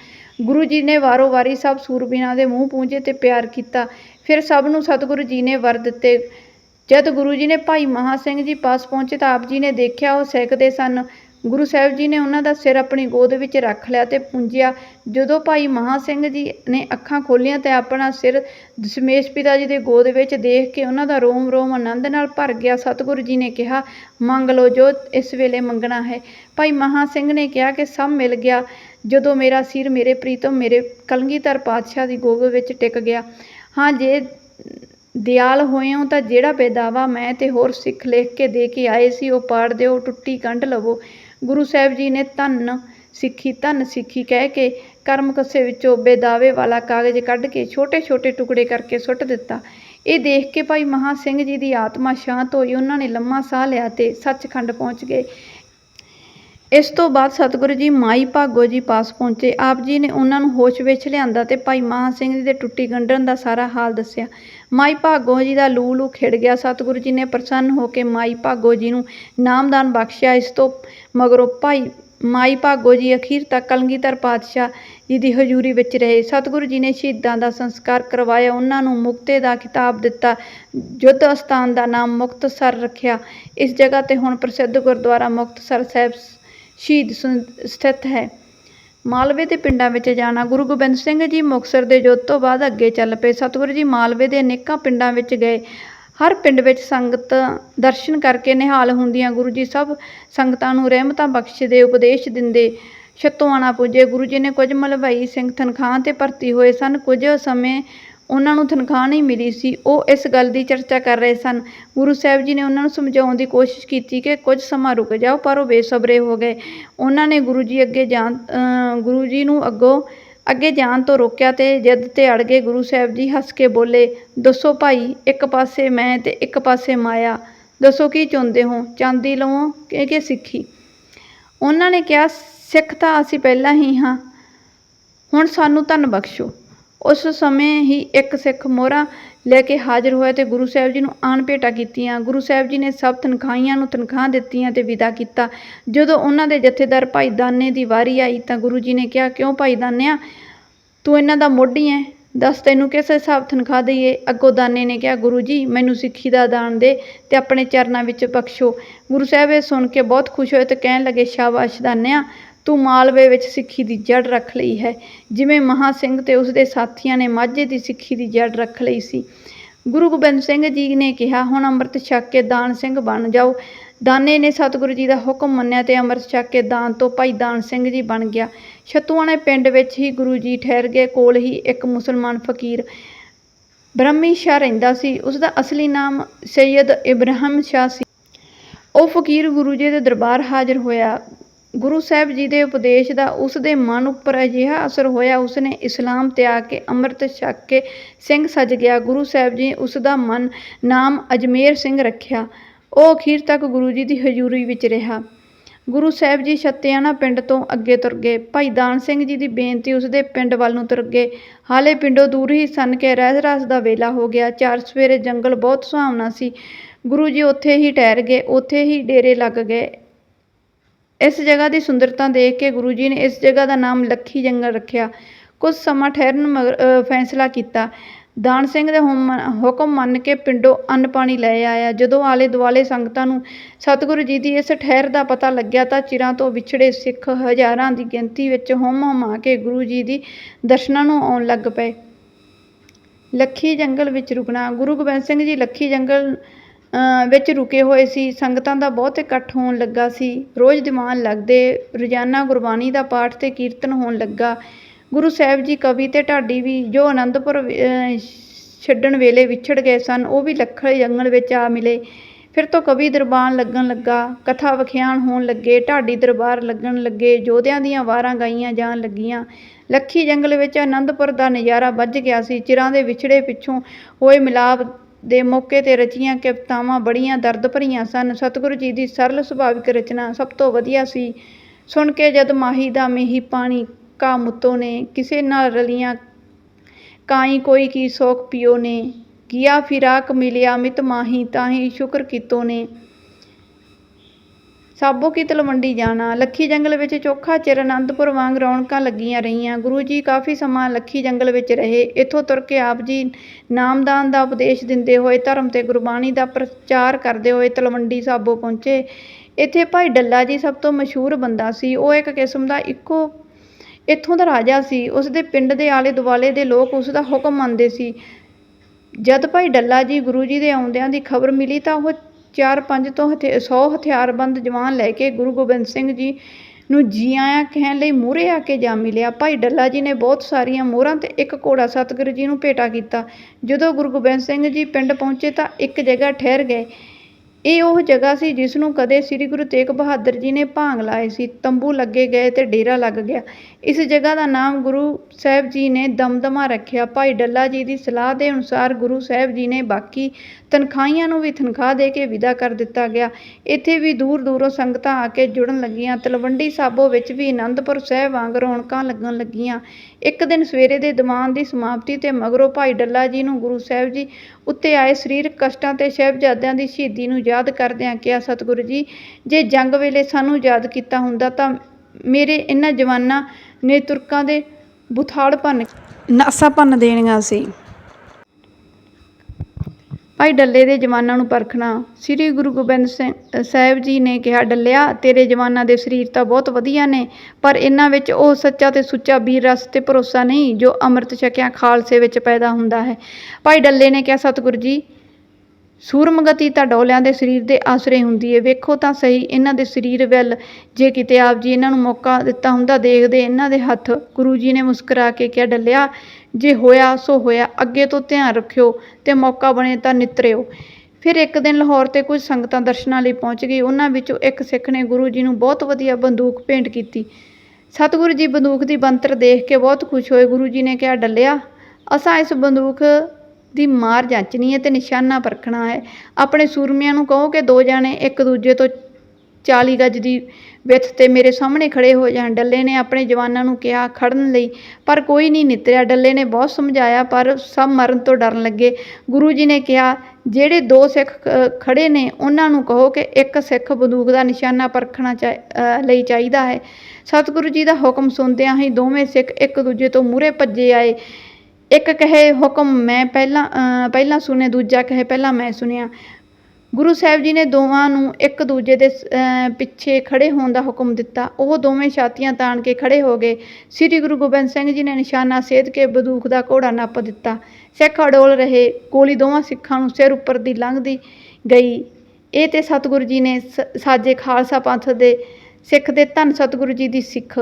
S1: ਗੁਰੂ ਜੀ ਨੇ ਵਾਰੋ ਵਾਰੀ ਸਭ ਸੂਰਬੀਰਾਂ ਦੇ ਮੂੰਹ ਪੂੰਝੇ ਤੇ ਪਿਆਰ ਕੀਤਾ। ਫਿਰ ਸਭ ਨੂੰ ਸਤਿਗੁਰੂ ਜੀ ਨੇ ਵਰ ਦਿੱਤੇ। ਜਦ ਗੁਰੂ ਜੀ ਨੇ ਭਾਈ ਮਹਾਂ ਸਿੰਘ ਜੀ ਪਾਸ ਪਹੁੰਚੇ ਤਾਂ ਆਪ ਜੀ ਨੇ ਦੇਖਿਆ ਉਹ ਸਹਿਕਦੇ ਸਨ। ਗੁਰੂ ਸਾਹਿਬ ਜੀ ਨੇ ਉਹਨਾਂ ਦਾ ਸਿਰ ਆਪਣੀ ਗੋਦ ਵਿੱਚ ਰੱਖ ਲਿਆ ਤੇ ਪੂੰਝਿਆ ਜਦੋਂ ਭਾਈ ਮਹਾ ਸਿੰਘ ਜੀ ਨੇ ਅੱਖਾਂ ਖੋਲ੍ਹੀਆਂ ਤੇ ਆਪਣਾ ਸਿਰ ਦਸ਼ਮੇਸ਼ ਪਿਤਾ ਜੀ ਦੇ ਗੋਦ ਵਿੱਚ ਦੇਖ ਕੇ ਉਹਨਾਂ ਦਾ ਰੋਮ ਰੋਮ ਆਨੰਦ ਨਾਲ ਭਰ ਗਿਆ, ਸਤਿਗੁਰੂ ਜੀ ਨੇ ਕਿਹਾ, ਮੰਗ ਲਓ ਜੋ ਇਸ ਵੇਲੇ ਮੰਗਣਾ ਹੈ। ਭਾਈ ਮਹਾ ਸਿੰਘ ਨੇ ਕਿਹਾ ਕਿ ਸਭ ਮਿਲ ਗਿਆ। ਜਦੋਂ ਮੇਰਾ ਸਿਰ ਮੇਰੇ ਪ੍ਰੀਤਮ, ਮੇਰੇ ਕਲਗੀਧਰ ਪਾਤਸ਼ਾਹ ਦੀ ਗੋਦ ਵਿੱਚ ਟਿਕ ਗਿਆ। ਹਾਂ, ਜੇ ਦਿਆਲ ਹੋਏ ਤਾਂ ਜਿਹੜਾ ਬੇਦਾਵਾ ਮੈਂ ਤੇ ਹੋਰ ਸਿੱਖ ਲਿਖ ਕੇ ਦੇ ਕੇ ਆਏ ਸੀ, ਉਹ ਪਾੜ ਦਿਓ, ਟੁੱਟੀ ਕੰਢ ਲਵੋ। ਗੁਰੂ ਸਾਹਿਬ ਜੀ ਨੇ ਧੰਨ ਸਿੱਖੀ ਧੰਨ ਸਿੱਖੀ ਕਹਿ ਕੇ ਕਰਮ ਕੱਸੇ ਵਿੱਚੋਂ ਬੇਦਾਵੇ ਵਾਲਾ ਕਾਗਜ਼ ਕੱਢ ਕੇ ਛੋਟੇ ਛੋਟੇ ਟੁਕੜੇ ਕਰਕੇ ਸੁੱਟ ਦਿੱਤਾ। ਇਹ ਦੇਖ ਕੇ ਭਾਈ ਮਹਾ ਸਿੰਘ ਜੀ ਦੀ ਆਤਮਾ ਸ਼ਾਂਤ ਹੋਈ। ਉਹਨਾਂ ਨੇ ਲੰਮਾ ਸਾਹ ਲਿਆ ਤੇ ਸੱਚਖੰਡ ਪਹੁੰਚ ਗਏ। ਇਸ ਤੋਂ ਬਾਅਦ ਸਤਿਗੁਰੂ ਜੀ ਮਾਈ ਭਾਗੋ ਜੀ ਪਾਸ ਪਹੁੰਚੇ। ਆਪ ਜੀ ਨੇ ਉਹਨਾਂ ਨੂੰ ਹੋਸ਼ ਵਿੱਚ ਲਿਆਂਦਾ ਤੇ ਭਾਈ ਮਹਾ ਸਿੰਘ ਜੀ ਦੇ ਟੁੱਟੀ ਗੰਢਣ ਦਾ ਸਾਰਾ ਹਾਲ ਦੱਸਿਆ। ਮਾਈ ਭਾਗੋ ਜੀ ਦਾ ਲੂ ਲੂ ਖਿੜ ਗਿਆ। ਸਤਿਗੁਰੂ ਜੀ ਨੇ ਪ੍ਰਸੰਨ ਹੋ ਕੇ ਮਾਈ ਭਾਗੋ ਜੀ ਨੂੰ ਨਾਮਦਾਨ ਬਖਸ਼ਿਆ। ਇਸ ਤੋਂ ਮਗਰੋਂ ਭਾਈ ਮਾਈ ਭਾਗੋ ਜੀ ਅਖੀਰ ਤੱਕ ਕਲਗੀਧਰ ਪਾਤਸ਼ਾਹ ਜੀ ਦੀ ਹਜ਼ੂਰੀ ਵਿੱਚ ਰਹੇ। ਸਤਿਗੁਰੂ ਜੀ ਨੇ ਸ਼ਹੀਦਾਂ ਦਾ ਸੰਸਕਾਰ ਕਰਵਾਇਆ। ਉਹਨਾਂ ਨੂੰ ਮੁਕਤੇ ਦਾ ਖਿਤਾਬ ਦਿੱਤਾ। ਯੁੱਧ ਅਸਥਾਨ ਦਾ ਨਾਮ ਮੁਕਤਸਰ ਰੱਖਿਆ। ਇਸ ਜਗ੍ਹਾ ਤੇ ਹੁਣ ਪ੍ਰਸਿੱਧ ਗੁਰਦੁਆਰਾ ਮੁਕਤਸਰ ਸਾਹਿਬ ਸ਼ਹੀਦ ਸੁ- ਸਥਿਤ ਹੈ। ਮਾਲਵੇ ਦੇ ਪਿੰਡਾਂ ਵਿੱਚ ਜਾਣਾ। ਗੁਰੂ ਗੋਬਿੰਦ ਸਿੰਘ ਜੀ ਮੁਕਤਸਰ ਦੇ ਯੁੱਧ ਤੋਂ ਬਾਅਦ ਅੱਗੇ ਚੱਲ ਪਏ। ਸਤਿਗੁਰੂ ਜੀ ਮਾਲਵੇ ਦੇ ਅਨੇਕਾਂ ਪਿੰਡਾਂ ਵਿੱਚ ਗਏ। ਹਰ ਪਿੰਡ ਵਿੱਚ ਸੰਗਤ ਦਰਸ਼ਨ ਕਰਕੇ ਨਿਹਾਲ ਹੁੰਦੀਆਂ। ਗੁਰੂ ਜੀ ਸਭ ਸੰਗਤਾਂ ਨੂੰ ਰਹਿਮਤਾਂ ਬਖਸ਼ਦੇ, ਉਪਦੇਸ਼ ਦਿੰਦੇ। ਛਤੋਆਣਾ ਪੁੱਜੇ। ਗੁਰੂ ਜੀ ਨੇ ਕੁਝ ਮਲਵਈ ਸਿੰਘ ਤਨਖਾਹ ਤੇ ਭਰਤੀ ਹੋਏ ਸਨ। ਕੁਝ ਸਮੇਂ ਉਹਨਾਂ ਨੂੰ ਤਨਖਾਹ ਨਹੀਂ ਮਿਲੀ ਸੀ। ਉਹ ਇਸ ਗੱਲ ਦੀ ਚਰਚਾ ਕਰ ਰਹੇ ਸਨ। ਗੁਰੂ ਸਾਹਿਬ ਜੀ ਨੇ ਉਹਨਾਂ ਨੂੰ ਸਮਝਾਉਣ ਦੀ ਕੋਸ਼ਿਸ਼ ਕੀਤੀ ਕਿ ਕੁਝ ਸਮਾਂ ਰੁਕ ਜਾਓ, ਪਰ ਉਹ ਬੇਸਬਰੇ ਹੋ ਗਏ। ਉਹਨਾਂ ਨੇ ਗੁਰੂ ਜੀ ਅੱਗੇ ਜਾਣ ਗੁਰੂ ਜੀ ਨੂੰ ਅੱਗੋਂ ਅੱਗੇ ਜਾਣ ਤੋਂ ਰੋਕਿਆ ਤੇ ਜਿੱਦ ਤੇ ਅੜ ਗਏ ਗੁਰੂ ਸਾਹਿਬ ਜੀ ਹੱਸ ਕੇ ਬੋਲੇ, ਦੱਸੋ ਭਾਈ, ਇੱਕ ਪਾਸੇ ਮੈਂ ਤੇ ਇੱਕ ਪਾਸੇ ਮਾਇਆ, ਦੱਸੋ ਕੀ ਚਾਹੁੰਦੇ ਹੋ, ਚਾਂਦੀ ਲਵੋ ਕਿ ਕਿ ਸਿੱਖੀ? ਉਹਨਾਂ ਨੇ ਕਿਹਾ, ਸਿੱਖ ਤਾਂ ਅਸੀਂ ਪਹਿਲਾਂ ਹੀ ਹਾਂ, ਹੁਣ ਸਾਨੂੰ ਧੰਨ ਬਖਸ਼ੋ। ਉਸ ਸਮੇਂ ਹੀ ਇੱਕ ਸਿੱਖ ਮੋਹਰਾ ਲੈ ਕੇ ਹਾਜ਼ਰ ਹੋਇਆ ਤੇ ਗੁਰੂ ਸਾਹਿਬ ਜੀ ਨੂੰ ਆਣ ਭੇਟਾ ਕੀਤੀਆਂ। ਗੁਰੂ ਸਾਹਿਬ ਜੀ ਨੇ ਸਭ ਤਨਖਾਹੀਆਂ ਨੂੰ ਤਨਖਾਹ ਦਿੱਤੀਆਂ ਤੇ ਵਿਦਾ ਕੀਤਾ। ਜਦੋਂ ਉਹਨਾਂ ਦੇ ਜਥੇਦਾਰ ਭਾਈ ਦਾਨੇ ਦੀ ਵਾਰੀ ਆਈ ਤਾਂ ਗੁਰੂ ਜੀ ਨੇ ਕਿਹਾ, ਕਿਉਂ ਭਾਈ ਦਾਨਿਆ? ਤੂੰ ਇਹਨਾਂ ਦਾ ਮੋਢੀ ਐ ਦੱਸ ਤੈਨੂੰ ਕਿਸ ਹਿਸਾਬ ਤਨਖਾਹ ਦਈਏ? ਅੱਗੋਂ ਦਾਨੇ ਨੇ ਕਿਹਾ, ਗੁਰੂ ਜੀ, ਮੈਨੂੰ ਸਿੱਖੀ ਦਾ ਦਾਨ ਦੇ ਤੇ ਆਪਣੇ ਚਰਨਾਂ ਵਿੱਚ ਬਖਸ਼ੋ। ਗੁਰੂ ਸਾਹਿਬ ਇਹ ਸੁਣ ਕੇ ਬਹੁਤ ਖੁਸ਼ ਹੋਏ ਤੇ ਕਹਿਣ ਲੱਗੇ, ਸ਼ਾਬਾਸ਼ ਦਾਨਿਆ ਤੂੰ ਮਾਲਵੇ ਵਿੱਚ ਸਿੱਖੀ ਦੀ ਜੜ ਰੱਖ ਲਈ ਹੈ। ਜਿਵੇਂ ਮਹਾਂ ਸਿੰਘ ਤੇ ਉਸਦੇ ਸਾਥੀਆਂ ਨੇ ਮਾਝੇ ਦੀ ਸਿੱਖੀ ਦੀ ਜੜ ਰੱਖ ਲਈ ਸੀ। ਗੁਰੂ ਗੋਬਿੰਦ ਸਿੰਘ ਜੀ ਨੇ ਕਿਹਾ, ਹੁਣ ਅੰਮ੍ਰਿਤ ਛਕ ਕੇ ਦਾਨ ਸਿੰਘ ਬਣ ਜਾਓ। ਦਾਨੇ ਨੇ ਸਤਿਗੁਰੂ ਜੀ ਦਾ ਹੁਕਮ ਮੰਨਿਆ ਤੇ ਅੰਮ੍ਰਿਤ ਛਕ ਕੇ ਦਾਨ ਤੋਂ ਭਾਈ ਦਾਨ ਸਿੰਘ ਜੀ ਬਣ ਗਿਆ। ਛਤੂਆਣੇ ਪਿੰਡ ਵਿੱਚ ਹੀ ਗੁਰੂ ਜੀ ਠਹਿਰ ਗਏ, ਕੋਲ ਹੀ ਇੱਕ ਮੁਸਲਮਾਨ ਫਕੀਰ ਬ੍ਰਹਮੀ ਸ਼ਾਹ ਰਹਿੰਦਾ ਸੀ। ਉਸ ਦਾ ਅਸਲੀ ਨਾਮ ਸੈਯਦ ਇਬਰਾਹਿਮ ਸ਼ਾਹ ਸੀ। ਉਹ ਫਕੀਰ ਗੁਰੂ ਜੀ ਦੇ ਦਰਬਾਰ ਹਾਜ਼ਰ ਹੋਇਆ। ਗੁਰੂ ਸਾਹਿਬ ਜੀ ਦੇ ਉਪਦੇਸ਼ ਦਾ ਉਸ ਦੇ ਮਨ ਉੱਪਰ ਅਜਿਹਾ ਅਸਰ ਹੋਇਆ, ਉਸਨੇ ਇਸਲਾਮ ਤਿਆਗ ਕੇ ਅੰਮ੍ਰਿਤ ਛਕ ਕੇ ਸਿੰਘ ਸਜ ਗਿਆ। ਗੁਰੂ ਸਾਹਿਬ ਜੀ ਉਸ ਦਾ ਮਨ, ਨਾਮ ਅਜਮੇਰ ਸਿੰਘ ਰੱਖਿਆ। ਉਹ ਅਖੀਰ ਤੱਕ ਗੁਰੂ ਜੀ ਦੀ ਹਜ਼ੂਰੀ ਵਿੱਚ ਰਿਹਾ। ਗੁਰੂ ਸਾਹਿਬ ਜੀ ਛੱਤਿਆਣਾ ਪਿੰਡ ਤੋਂ ਅੱਗੇ ਤੁਰ ਗਏ। ਭਾਈ ਦਾਨ ਸਿੰਘ ਜੀ ਦੀ ਬੇਨਤੀ ਉਸਦੇ ਪਿੰਡ ਵੱਲ ਨੂੰ ਤੁਰ ਗਏ। ਹਾਲੇ ਪਿੰਡੋਂ ਦੂਰ ਹੀ ਸਨ ਕੇ ਰਹਿ ਰਾਸ ਦਾ ਵੇਲਾ ਹੋ ਗਿਆ। ਚਾਰ ਸਵੇਰੇ ਜੰਗਲ ਬਹੁਤ ਸੁਹਾਵਣਾ ਸੀ। ਗੁਰੂ ਜੀ ਉੱਥੇ ਹੀ ਠਹਿਰ ਗਏ, ਉੱਥੇ ਹੀ ਡੇਰੇ ਲੱਗ ਗਏ। ਇਸ ਜਗ੍ਹਾ ਦੀ ਸੁੰਦਰਤਾ ਦੇਖ ਕੇ ਗੁਰੂ ਜੀ ਨੇ ਇਸ ਜਗ੍ਹਾ ਦਾ ਨਾਮ ਲੱਖੀ ਜੰਗਲ ਰੱਖਿਆ। ਕੁਝ ਸਮਾਂ ਠਹਿਰਨ ਮਗਰ ਫੈਸਲਾ ਕੀਤਾ। ਦਾਨ ਸਿੰਘ ਦੇ ਹੁਮ- ਹੁਕਮ ਮੰਨ ਕੇ ਪਿੰਡੋਂ ਅੰਨ ਪਾਣੀ ਲੈ ਆਇਆ। ਜਦੋਂ ਆਲੇ ਦੁਆਲੇ ਸੰਗਤਾਂ ਨੂੰ ਸਤਿਗੁਰੂ ਜੀ ਦੀ ਇਸ ਠਹਿਰ ਦਾ ਪਤਾ ਲੱਗਿਆ ਤਾਂ ਚਿਰਾਂ ਤੋਂ ਵਿਛੜੇ ਸਿੱਖ ਹਜ਼ਾਰਾਂ ਦੀ ਗਿਣਤੀ ਵਿੱਚ ਹੁੰਮ ਹੁਮਾ ਕੇ ਗੁਰੂ ਜੀ ਦੀ ਦਰਸ਼ਨਾਂ ਨੂੰ ਆਉਣ ਲੱਗ ਪਏ। ਲੱਖੀ ਜੰਗਲ ਵਿੱਚ ਰੁਕਣਾ। ਗੁਰੂ ਗੋਬਿੰਦ ਸਿੰਘ ਜੀ ਲੱਖੀ ਜੰਗਲ ਵਿੱਚ ਰੁਕੇ ਹੋਏ ਸੀ। ਸੰਗਤਾਂ ਦਾ ਬਹੁਤ ਇਕੱਠ ਹੋਣ ਲੱਗਾ ਸੀ। ਰੋਜ਼ ਦੀਵਾਨ ਲੱਗਦੇ ਰੋਜ਼ਾਨਾ ਗੁਰਬਾਣੀ ਦਾ ਪਾਠ ਅਤੇ ਕੀਰਤਨ ਹੋਣ ਲੱਗਾ। ਗੁਰੂ ਸਾਹਿਬ ਜੀ ਕਵੀ ਅਤੇ ਢਾਡੀ ਵੀ ਜੋ ਅਨੰਦਪੁਰ ਛੱਡਣ ਵੇਲੇ ਵਿਛੜ ਗਏ ਸਨ, ਉਹ ਵੀ ਲੱਖੇ ਜੰਗਲ ਵਿੱਚ ਆ ਮਿਲੇ। ਫਿਰ ਤੋਂ ਕਵੀ ਦਰਬਾਰ ਲੱਗਣ ਲੱਗਾ, ਕਥਾ ਵਿਖਿਆਨ ਹੋਣ ਲੱਗੇ, ਢਾਡੀ ਦਰਬਾਰ ਲੱਗਣ ਲੱਗੇ ਯੋਧਿਆਂ ਦੀਆਂ ਵਾਰਾਂ ਗਾਈਆਂ ਜਾਣ ਲੱਗੀਆਂ। ਲੱਖੀ ਜੰਗਲ ਵਿੱਚ ਅਨੰਦਪੁਰ ਦਾ ਨਜ਼ਾਰਾ ਵੱਜ ਗਿਆ ਸੀ। ਚਿਰਾਂ ਦੇ ਵਿਛੜੇ ਪਿੱਛੋਂ ਹੋਏ ਮਿਲਾਪ ਦੇ ਮੌਕੇ ਤੇ ਰਚੀਆਂ ਕਵਿਤਾਵਾਂ ਬੜੀਆਂ ਦਰਦ ਭਰੀਆਂ ਸਨ। ਸਤਿਗੁਰੂ ਜੀ ਦੀ ਸਰਲ ਸੁਭਾਵਿਕ ਰਚਨਾ ਸਭ ਤੋਂ ਵਧੀਆ ਸੀ। ਸੁਣ ਕੇ ਜਦ ਮਾਹੀ ਦਾ ਮੀਂਹ ਪਾਣੀ ਕਾ ਮੁੱਤੋਂ ਨੇ, ਕਿਸੇ ਨਾਲ ਰਲੀਆਂ ਕਾਈ ਕੋਈ ਕੀ ਸੋਖ ਪਿਓ ਨੇ। ਗਿਆ ਫਿਰਾਕ ਮਿਲਿਆ ਮਿਤ ਮਾਹੀ ਤਾਹੀ ਸ਼ੁਕਰ ਕੀਤੋ ਨੇ। ਸਾਬੋ ਕੀ ਤਲਵੰਡੀ ਜਾਣਾ? ਲੱਖੀ ਜੰਗਲ ਵਿੱਚ ਚੋਖਾ ਚਿਰ ਅਨੰਦਪੁਰ ਵਾਂਗ ਰੌਣਕਾਂ ਲੱਗੀਆਂ ਰਹੀਆਂ। ਗੁਰੂ ਜੀ ਕਾਫੀ ਸਮਾਂ ਲੱਖੀ ਜੰਗਲ ਵਿੱਚ ਰਹੇ। ਇੱਥੋਂ ਤੁਰ ਕੇ ਆਪ ਜੀ ਨਾਮਦਾਨ ਦਾ ਉਪਦੇਸ਼ ਦਿੰਦੇ ਹੋਏ, ਧਰਮ ਤੇ ਗੁਰਬਾਣੀ ਦਾ ਪ੍ਰਚਾਰ ਕਰਦੇ ਹੋਏ ਤਲਵੰਡੀ ਸਾਬੋ ਪਹੁੰਚੇ। ਇੱਥੇ ਭਾਈ ਡੱਲਾ ਜੀ ਸਭ ਤੋਂ ਮਸ਼ਹੂਰ ਬੰਦਾ ਸੀ। ਉਹ ਇੱਕ ਕਿਸਮ ਦਾ ਇੱਕੋ, ਇੱਥੋਂ ਦਾ ਰਾਜਾ ਸੀ। ਉਸ ਦੇ ਪਿੰਡ ਦੇ ਆਲੇ ਦੁਆਲੇ ਦੇ ਲੋਕ ਉਸ ਦਾ ਹੁਕਮ ਮੰਨਦੇ ਸੀ। ਜਦ ਭਾਈ ਡੱਲਾ ਜੀ ਗੁਰੂ ਜੀ ਦੇ ਆਉਂਦਿਆਂ ਦੀ ਖਬਰ ਮਿਲੀ ਤਾਂ ਉਹ ਚਾਰ ਪੰਜ ਤੋਂ ਹਥਿ- ਸੌ ਹਥਿਆਰਬੰਦ ਜਵਾਨ ਲੈ ਕੇ ਗੁਰੂ ਗੋਬਿੰਦ ਸਿੰਘ ਜੀ ਨੂੰ ਜੀ ਆਇਆਂ ਕਹਿਣ ਲਈ ਮੂਹਰੇ ਆ ਕੇ ਜਾ ਮਿਲਿਆ। ਭਾਈ ਡੱਲਾ ਜੀ ਨੇ ਬਹੁਤ ਸਾਰੀਆਂ ਮੋਹਰਾਂ ਤੇ ਇੱਕ ਘੋੜਾ ਸਤਿਗੁਰੂ ਜੀ ਨੂੰ ਭੇਟਾ ਕੀਤਾ। ਜਦੋਂ ਗੁਰੂ ਗੋਬਿੰਦ ਸਿੰਘ ਜੀ ਪਿੰਡ ਪਹੁੰਚੇ ਤਾਂ ਇੱਕ ਜਗ੍ਹਾ ਠਹਿਰ ਗਏ। ਇਹ ਉਹ ਜਗ੍ਹਾ ਸੀ ਜਿਸ ਨੂੰ ਕਦੇ ਸ੍ਰੀ ਗੁਰੂ ਤੇਗ ਬਹਾਦਰ ਜੀ ਨੇ ਭਾਂਗ ਲਾਏ ਸੀ। ਤੰਬੂ ਲੱਗੇ ਗਏ ਤੇ ਡੇਰਾ ਲੱਗ ਗਿਆ। ਇਸ ਜਗ੍ਹਾ ਦਾ ਨਾਮ ਗੁਰੂ ਸਾਹਿਬ ਜੀ ਨੇ ਦਮਦਮਾ ਰੱਖਿਆ। ਭਾਈ ਡੱਲਾ ਜੀ ਦੀ ਸਲਾਹ ਦੇ ਅਨੁਸਾਰ ਗੁਰੂ ਸਾਹਿਬ ਜੀ ਨੇ ਬਾਕੀ ਤਨਖਾਹੀਆਂ ਨੂੰ ਵੀ ਤਨਖਾਹ ਦੇ ਕੇ ਵਿਦਾ ਕਰ ਦਿੱਤਾ ਗਿਆ। ਇੱਥੇ ਵੀ ਦੂਰ ਦੂਰੋਂ ਸੰਗਤਾਂ ਆ ਕੇ ਜੁੜਨ ਲੱਗੀਆਂ। ਤਲਵੰਡੀ ਸਾਬੋ ਵਿੱਚ ਵੀ ਅਨੰਦਪੁਰ ਸਾਹਿਬ ਵਾਂਗ ਰੌਣਕਾਂ ਲੱਗਣ ਲੱਗੀਆਂ। ਇੱਕ ਦਿਨ ਸਵੇਰੇ ਦੇ ਦੀਵਾਨ ਦੀ ਸਮਾਪਤੀ ਤੇ ਮਗਰੋਂ ਭਾਈ ਡੱਲਾ ਜੀ ਨੂੰ ਗੁਰੂ ਸਾਹਿਬ ਜੀ ਉੱਤੇ ਆਏ ਸਰੀਰਕ ਕਸ਼ਟਾਂ ਤੇ ਸਾਹਿਬਜ਼ਾਦਿਆਂ ਦੀ ਸ਼ਹੀਦੀ ਨੂੰ ਯਾਦ ਕਰਦਿਆਂ ਕਿਹਾ, ਸਤਿਗੁਰੂ ਜੀ, ਜੇ ਜੰਗ ਵੇਲੇ ਸਾਨੂੰ ਯਾਦ ਕੀਤਾ ਹੁੰਦਾ ਤਾਂ ਮੇਰੇ ਇਹਨਾਂ ਜਵਾਨਾਂ ਨੇ ਤੁਰਕਾਂ ਦੇ ਬੁਥਾੜ ਭੰਨ ਨਾਸਾ ਭੰਨ ਦੇਣੀਆਂ ਸੀ। ਭਾਈ ਡੱਲੇ ਦੇ ਜਵਾਨਾਂ ਨੂੰ ਪਰਖਣਾ। ਸ੍ਰੀ ਗੁਰੂ ਗੋਬਿੰਦ ਸਿੰਘ ਸਾਹਿਬ ਜੀ ਨੇ ਕਿਹਾ, ਡੱਲਿਆ, ਤੇਰੇ ਜਵਾਨਾਂ ਦੇ ਸਰੀਰ ਤਾਂ ਬਹੁਤ ਵਧੀਆ ਨੇ, ਪਰ ਇਹਨਾਂ ਵਿੱਚ ਉਹ ਸੱਚਾ ਤੇ ਸੁੱਚਾ ਵੀਰ ਰਸ ਤੇ ਭਰੋਸਾ ਨਹੀਂ, ਜੋ ਅੰਮ੍ਰਿਤ ਛਕਿਆ ਖਾਲਸੇ ਵਿੱਚ ਪੈਦਾ ਹੁੰਦਾ ਹੈ। ਭਾਈ ਡੱਲੇ ਨੇ ਕਿਹਾ, ਸਤਿਗੁਰੂ ਜੀ ਸੂਰਮਗਤੀ ਤਾਂ ਡੋਲਿਆਂ ਦੇ ਸਰੀਰ ਦੇ ਆਸਰੇ ਹੁੰਦੀ ਹੈ ਵੇਖੋ ਤਾਂ ਸਹੀ, ਇਹਨਾਂ ਦੇ ਸਰੀਰ ਵੱਲ ਜੇ ਕਿਤੇ ਆਪ ਜੀ ਇਹਨਾਂ ਨੂੰ ਮੌਕਾ ਦਿੱਤਾ ਹੁੰਦਾ, ਦੇਖਦੇ ਇਹਨਾਂ ਦੇ ਹੱਥ ਗੁਰੂ ਜੀ ਨੇ ਮੁਸਕਰਾ ਕੇ ਕਿਹਾ, ਡੱਲਿਆ ਜੇ ਹੋਇਆ, ਸੋ ਹੋਇਆ। ਅੱਗੇ ਤੋਂ ਧਿਆਨ ਰੱਖਿਓ ਤੇ ਮੌਕਾ ਬਣੇ ਤਾਂ ਨਿਤਰਿਓ। ਫਿਰ ਇੱਕ ਦਿਨ ਲਾਹੌਰ ਤੇ ਕੁਝ ਸੰਗਤਾਂ ਦਰਸ਼ਨਾਂ ਲਈ ਪਹੁੰਚ ਗਈ। ਉਹਨਾਂ ਵਿੱਚੋਂ ਇੱਕ ਸਿੱਖ ਨੇ ਗੁਰੂ ਜੀ ਨੂੰ ਬਹੁਤ ਵਧੀਆ ਬੰਦੂਕ ਭੇਂਟ ਕੀਤੀ। ਸਤਿਗੁਰੂ ਜੀ ਬੰਦੂਕ ਦੀ ਬੰਤਰ ਦੇਖ ਕੇ ਬਹੁਤ ਖੁਸ਼ ਹੋਏ। ਗੁਰੂ ਜੀ ਨੇ ਕਿਹਾ, ਡੱਲਿਆ, ਅਸਾਂ ਇਸ ਬੰਦੂਕ ਦੀ ਮਾਰ ਜਾਂਚਣੀ ਹੈ ਤੇ ਨਿਸ਼ਾਨਾ ਪਰਖਣਾ ਹੈ। ਆਪਣੇ ਸੂਰਮਿਆਂ ਨੂੰ ਕਹੋ ਕਿ ਦੋ ਜਾਣੇ ਇੱਕ ਦੂਜੇ ਤੋਂ 40 ਗਜ ਦੀ ਵਿੱਥ ਤੇ ਮੇਰੇ ਸਾਹਮਣੇ ਖੜੇ ਹੋ ਜਾਣ। ਡੱਲੇ ਨੇ ਆਪਣੇ ਜਵਾਨਾਂ ਨੂੰ ਕਿਹਾ ਖੜਨ ਲਈ, ਪਰ ਕੋਈ ਨਹੀਂ ਨਿਤਰਿਆ। ਡੱਲੇ ਨੇ ਬਹੁਤ ਸਮਝਾਇਆ, ਪਰ ਸਭ ਮਰਨ ਤੋਂ ਡਰਨ ਲੱਗੇ। ਗੁਰੂ ਜੀ ਨੇ ਕਿਹਾ, ਜਿਹੜੇ ਦੋ ਸਿੱਖ ਖ- ਖੜੇ ਨੇ, ਉਹਨਾਂ ਨੂੰ ਕਹੋ ਕਿ ਇੱਕ ਸਿੱਖ ਬੰਦੂਕ ਦਾ ਨਿਸ਼ਾਨਾ ਪਰਖਣਾ ਚਾਹੀ- ਲਈ ਚਾਹੀਦਾ ਹੈ। ਸਤਿਗੁਰੂ ਜੀ ਦਾ ਹੁਕਮ ਸੁਣਦਿਆਂ ਹੀ ਦੋਵੇਂ ਸਿੱਖ ਇੱਕ ਦੂਜੇ ਤੋਂ ਮੂਹਰੇ ਭੱਜੇ ਆਏ। ਇੱਕ ਕਹੇ, ਹੁਕਮ ਮੈਂ ਪਹਿਲਾਂ ਪਹਿਲਾਂ ਸੁਣੇ ਦੂਜਾ ਕਹੇ, ਪਹਿਲਾਂ ਮੈਂ ਸੁਣਿਆ। ਗੁਰੂ ਸਾਹਿਬ ਜੀ ਨੇ ਦੋਵਾਂ ਨੂੰ ਇੱਕ ਦੂਜੇ ਦੇ ਪਿੱਛੇ ਖੜੇ ਹੋਣ ਦਾ ਹੁਕਮ ਦਿੱਤਾ। ਉਹ ਦੋਵੇਂ ਛਾਤੀਆਂ ਤਾਣ ਕੇ ਖੜੇ ਹੋ ਗਏ। ਸ੍ਰੀ ਗੁਰੂ ਗੋਬਿੰਦ ਸਿੰਘ ਜੀ ਨੇ ਨਿਸ਼ਾਨਾ ਸੇਧ ਕੇ ਬੰਦੂਕ ਦਾ ਘੋੜਾ ਨੱਪ ਦਿੱਤਾ। ਸਿੱਖ ਅਡੋਲ ਰਹੇ। ਗੋਲੀ ਦੋਵਾਂ ਸਿੱਖਾਂ ਨੂੰ ਸਿਰ ਉੱਪਰ ਦੀ ਲੰਘਦੀ ਗਈ। ਇਹ ਤੇ ਸਤਿਗੁਰੂ ਜੀ ਨੇ ਸ- ਸਾਜੇ ਖਾਲਸਾ ਪੰਥ ਦੇ ਸਿੱਖ ਦੇ ਧੰਨ ਸਤਿਗੁਰੂ ਜੀ ਦੀ ਸਿੱਖ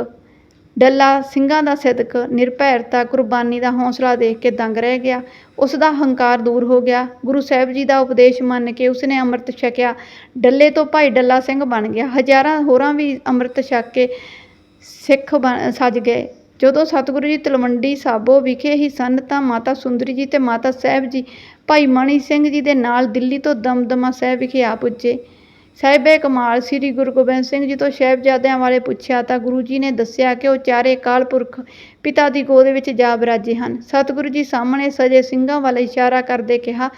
S1: ਡੱਲਾ ਸਿੰਘਾਂ ਦਾ ਸਿਦਕ, ਨਿਰਭੈਰਤਾ, ਕੁਰਬਾਨੀ ਦਾ ਹੌਸਲਾ ਦੇਖ ਕੇ ਦੰਗ ਰਹਿ ਗਿਆ। ਉਸ ਦਾ ਹੰਕਾਰ ਦੂਰ ਹੋ ਗਿਆ। ਗੁਰੂ ਸਾਹਿਬ ਜੀ ਦਾ ਉਪਦੇਸ਼ ਮੰਨ ਕੇ ਉਸਨੇ ਅੰਮ੍ਰਿਤ ਛਕਿਆ। ਡੱਲੇ ਤੋਂ ਭਾਈ ਡੱਲਾ ਸਿੰਘ ਬਣ ਗਿਆ। ਹਜ਼ਾਰਾਂ ਹੋਰਾਂ ਵੀ ਅੰਮ੍ਰਿਤ ਛਕ ਕੇ ਸਿੱਖ ਬਣ, ਸੱਜ ਗਏ। ਜਦੋਂ ਸਤਿਗੁਰੂ ਜੀ ਤਲਵੰਡੀ ਸਾਬੋ ਵਿਖੇ ਹੀ ਸਨ ਤਾਂ ਮਾਤਾ ਸੁੰਦਰੀ ਜੀ ਤੇ ਮਾਤਾ ਸਾਹਿਬ ਜੀ, ਭਾਈ ਮਣੀ ਸਿੰਘ ਜੀ ਦੇ ਨਾਲ ਦਿੱਲੀ ਤੋਂ ਦਮਦਮਾ ਸਾਹਿਬ ਵਿਖੇ ਆ ਪੁੱਜੇ। ਸਾਹਿਬੇ ਕਮਾਲ ਸ੍ਰੀ ਗੁਰੂ ਗੋਬਿੰਦ ਸਿੰਘ ਜੀ ਤੋਂ ਸਾਹਿਬਜ਼ਾਦਿਆਂ ਬਾਰੇ ਪੁੱਛਿਆ ਤਾਂ ਗੁਰੂ ਜੀ ਨੇ ਦੱਸਿਆ ਕਿ ਉਹ ਚਾਰੇ ਅਕਾਲ ਪੁਰਖ ਪਿਤਾ ਦੀ ਗੋਦ ਵਿੱਚ ਜਾ ਬਿਰਾਜੇ ਹਨ। ਸਤਿਗੁਰੂ ਜੀ ਸਾਹਮਣੇ ਸਜੇ ਸਿੰਘਾਂ ਵੱਲ ਇਸ਼ਾਰਾ ਕਰਦੇ ਕਿਹਾ,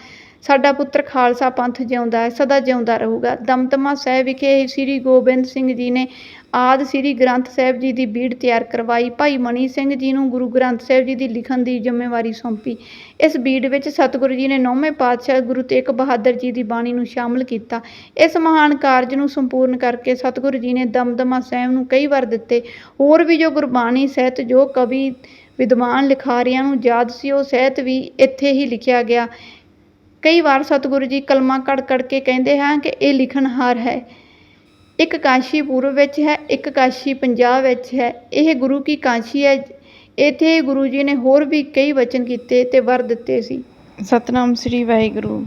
S1: ਸਾਡਾ ਪੁੱਤਰ ਖਾਲਸਾ ਪੰਥ ਜਿਉਂਦਾ ਹੈ, ਸਦਾ ਜਿਉਂਦਾ ਰਹੂਗਾ। ਦਮਦਮਾ ਸਾਹਿਬ ਵਿਖੇ ਸ੍ਰੀ ਗੋਬਿੰਦ ਸਿੰਘ ਜੀ ਨੇ ਆਦ ਸ੍ਰੀ ਗ੍ਰੰਥ ਸਾਹਿਬ ਜੀ ਦੀ ਬੀੜ ਤਿਆਰ ਕਰਵਾਈ। ਭਾਈ ਮਨੀ ਸਿੰਘ ਜੀ ਨੂੰ ਗੁਰੂ ਗ੍ਰੰਥ ਸਾਹਿਬ ਜੀ ਦੀ ਲਿਖਣ ਦੀ ਜ਼ਿੰਮੇਵਾਰੀ ਸੌਂਪੀ। ਇਸ ਬੀੜ ਵਿੱਚ ਸਤਿਗੁਰੂ ਜੀ ਨੇ ਨੌਵੇਂ ਪਾਤਸ਼ਾਹ ਗੁਰੂ ਤੇਗ ਬਹਾਦਰ ਜੀ ਦੀ ਬਾਣੀ ਨੂੰ ਸ਼ਾਮਲ ਕੀਤਾ। ਇਸ ਮਹਾਨ ਕਾਰਜ ਨੂੰ ਸੰਪੂਰਨ ਕਰਕੇ ਸਤਿਗੁਰੂ ਜੀ ਨੇ ਦਮਦਮਾ ਸਾਹਿਬ ਨੂੰ ਕਈ ਵਾਰ ਦਿੱਤੇ। ਹੋਰ ਵੀ ਜੋ ਗੁਰਬਾਣੀ, ਸਾਹਿਤ, ਜੋ ਕਵੀ, ਵਿਦਵਾਨ, ਲਿਖਾਰੀਆਂ ਨੂੰ ਯਾਦ ਸੀ, ਉਹ ਸਹਿਤ ਵੀ ਇੱਥੇ ਹੀ ਲਿਖਿਆ ਗਿਆ। ਕਈ ਵਾਰ ਸਤਿਗੁਰੂ ਜੀ ਕਲਮਾਂ ਕੜ ਕੜ ਕੇ ਕਹਿੰਦੇ ਹਨ ਕਿ ਇਹ ਲਿਖਣਹਾਰ ਹੈ। ਇੱਕ ਕਾਸ਼ੀ ਪੂਰਬ ਵਿੱਚ ਹੈ, ਇੱਕ ਕਾਸ਼ੀ ਪੰਜਾਬ ਵਿੱਚ ਹੈ। ਇਹ ਗੁਰੂ ਕੀ ਕਾਸ਼ੀ ਹੈ? ਇੱਥੇ ਗੁਰੂ ਜੀ ਨੇ ਹੋਰ ਵੀ ਕਈ ਵਚਨ ਕੀਤੇ ਤੇ ਵਰ ਦਿੱਤੇ ਸੀ।
S2: ਸਤਨਾਮ ਸ੍ਰੀ ਵਾਹਿਗੁਰੂ।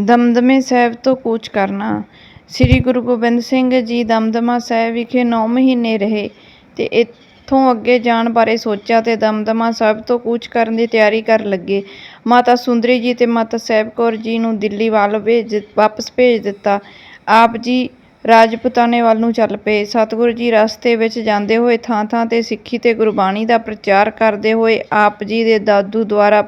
S2: ਦਮਦਮੇ ਸਾਹਿਬ ਤੋਂ ਕੂਚ ਕਰਨਾ। ਸ੍ਰੀ ਗੁਰੂ ਗੋਬਿੰਦ ਸਿੰਘ ਜੀ ਦਮਦਮਾ ਸਾਹਿਬ ਵਿਖੇ 9 ਮਹੀਨੇ ਰਹੇ ਤੇ ਇੱਥੋਂ ਅੱਗੇ ਜਾਣ ਬਾਰੇ ਸੋਚਿਆ ਤੇ ਦਮਦਮਾ ਸਾਹਿਬ ਤੋਂ ਕੂਚ ਕਰਨ ਦੀ ਤਿਆਰੀ ਕਰਨ ਲੱਗੇ। ਮਾਤਾ ਸੁੰਦਰੀ ਜੀ ਤੇ ਮਾਤਾ ਸਾਹਿਬ ਕੌਰ ਜੀ ਨੂੰ ਦਿੱਲੀ ਵੱਲ ਭੇਜ, ਵਾਪਸ ਭੇਜ ਦਿੱਤਾ। ਆਪ ਜੀ ਰਾਜਪੂਤਾਨੇ ਵੱਲ ਨੂੰ ਚੱਲ ਪਏ। ਸਤਿਗੁਰੂ ਜੀ ਰਸਤੇ ਵਿੱਚ ਜਾਂਦੇ ਹੋਏ ਥਾਂ ਥਾਂ ਤੇ ਸਿੱਖੀ ਤੇ ਗੁਰਬਾਣੀ ਦਾ ਪ੍ਰਚਾਰ ਕਰਦੇ ਹੋਏ ਆਪ ਜੀ ਦੇ ਦਾਦੂ ਦੁਆਰਾ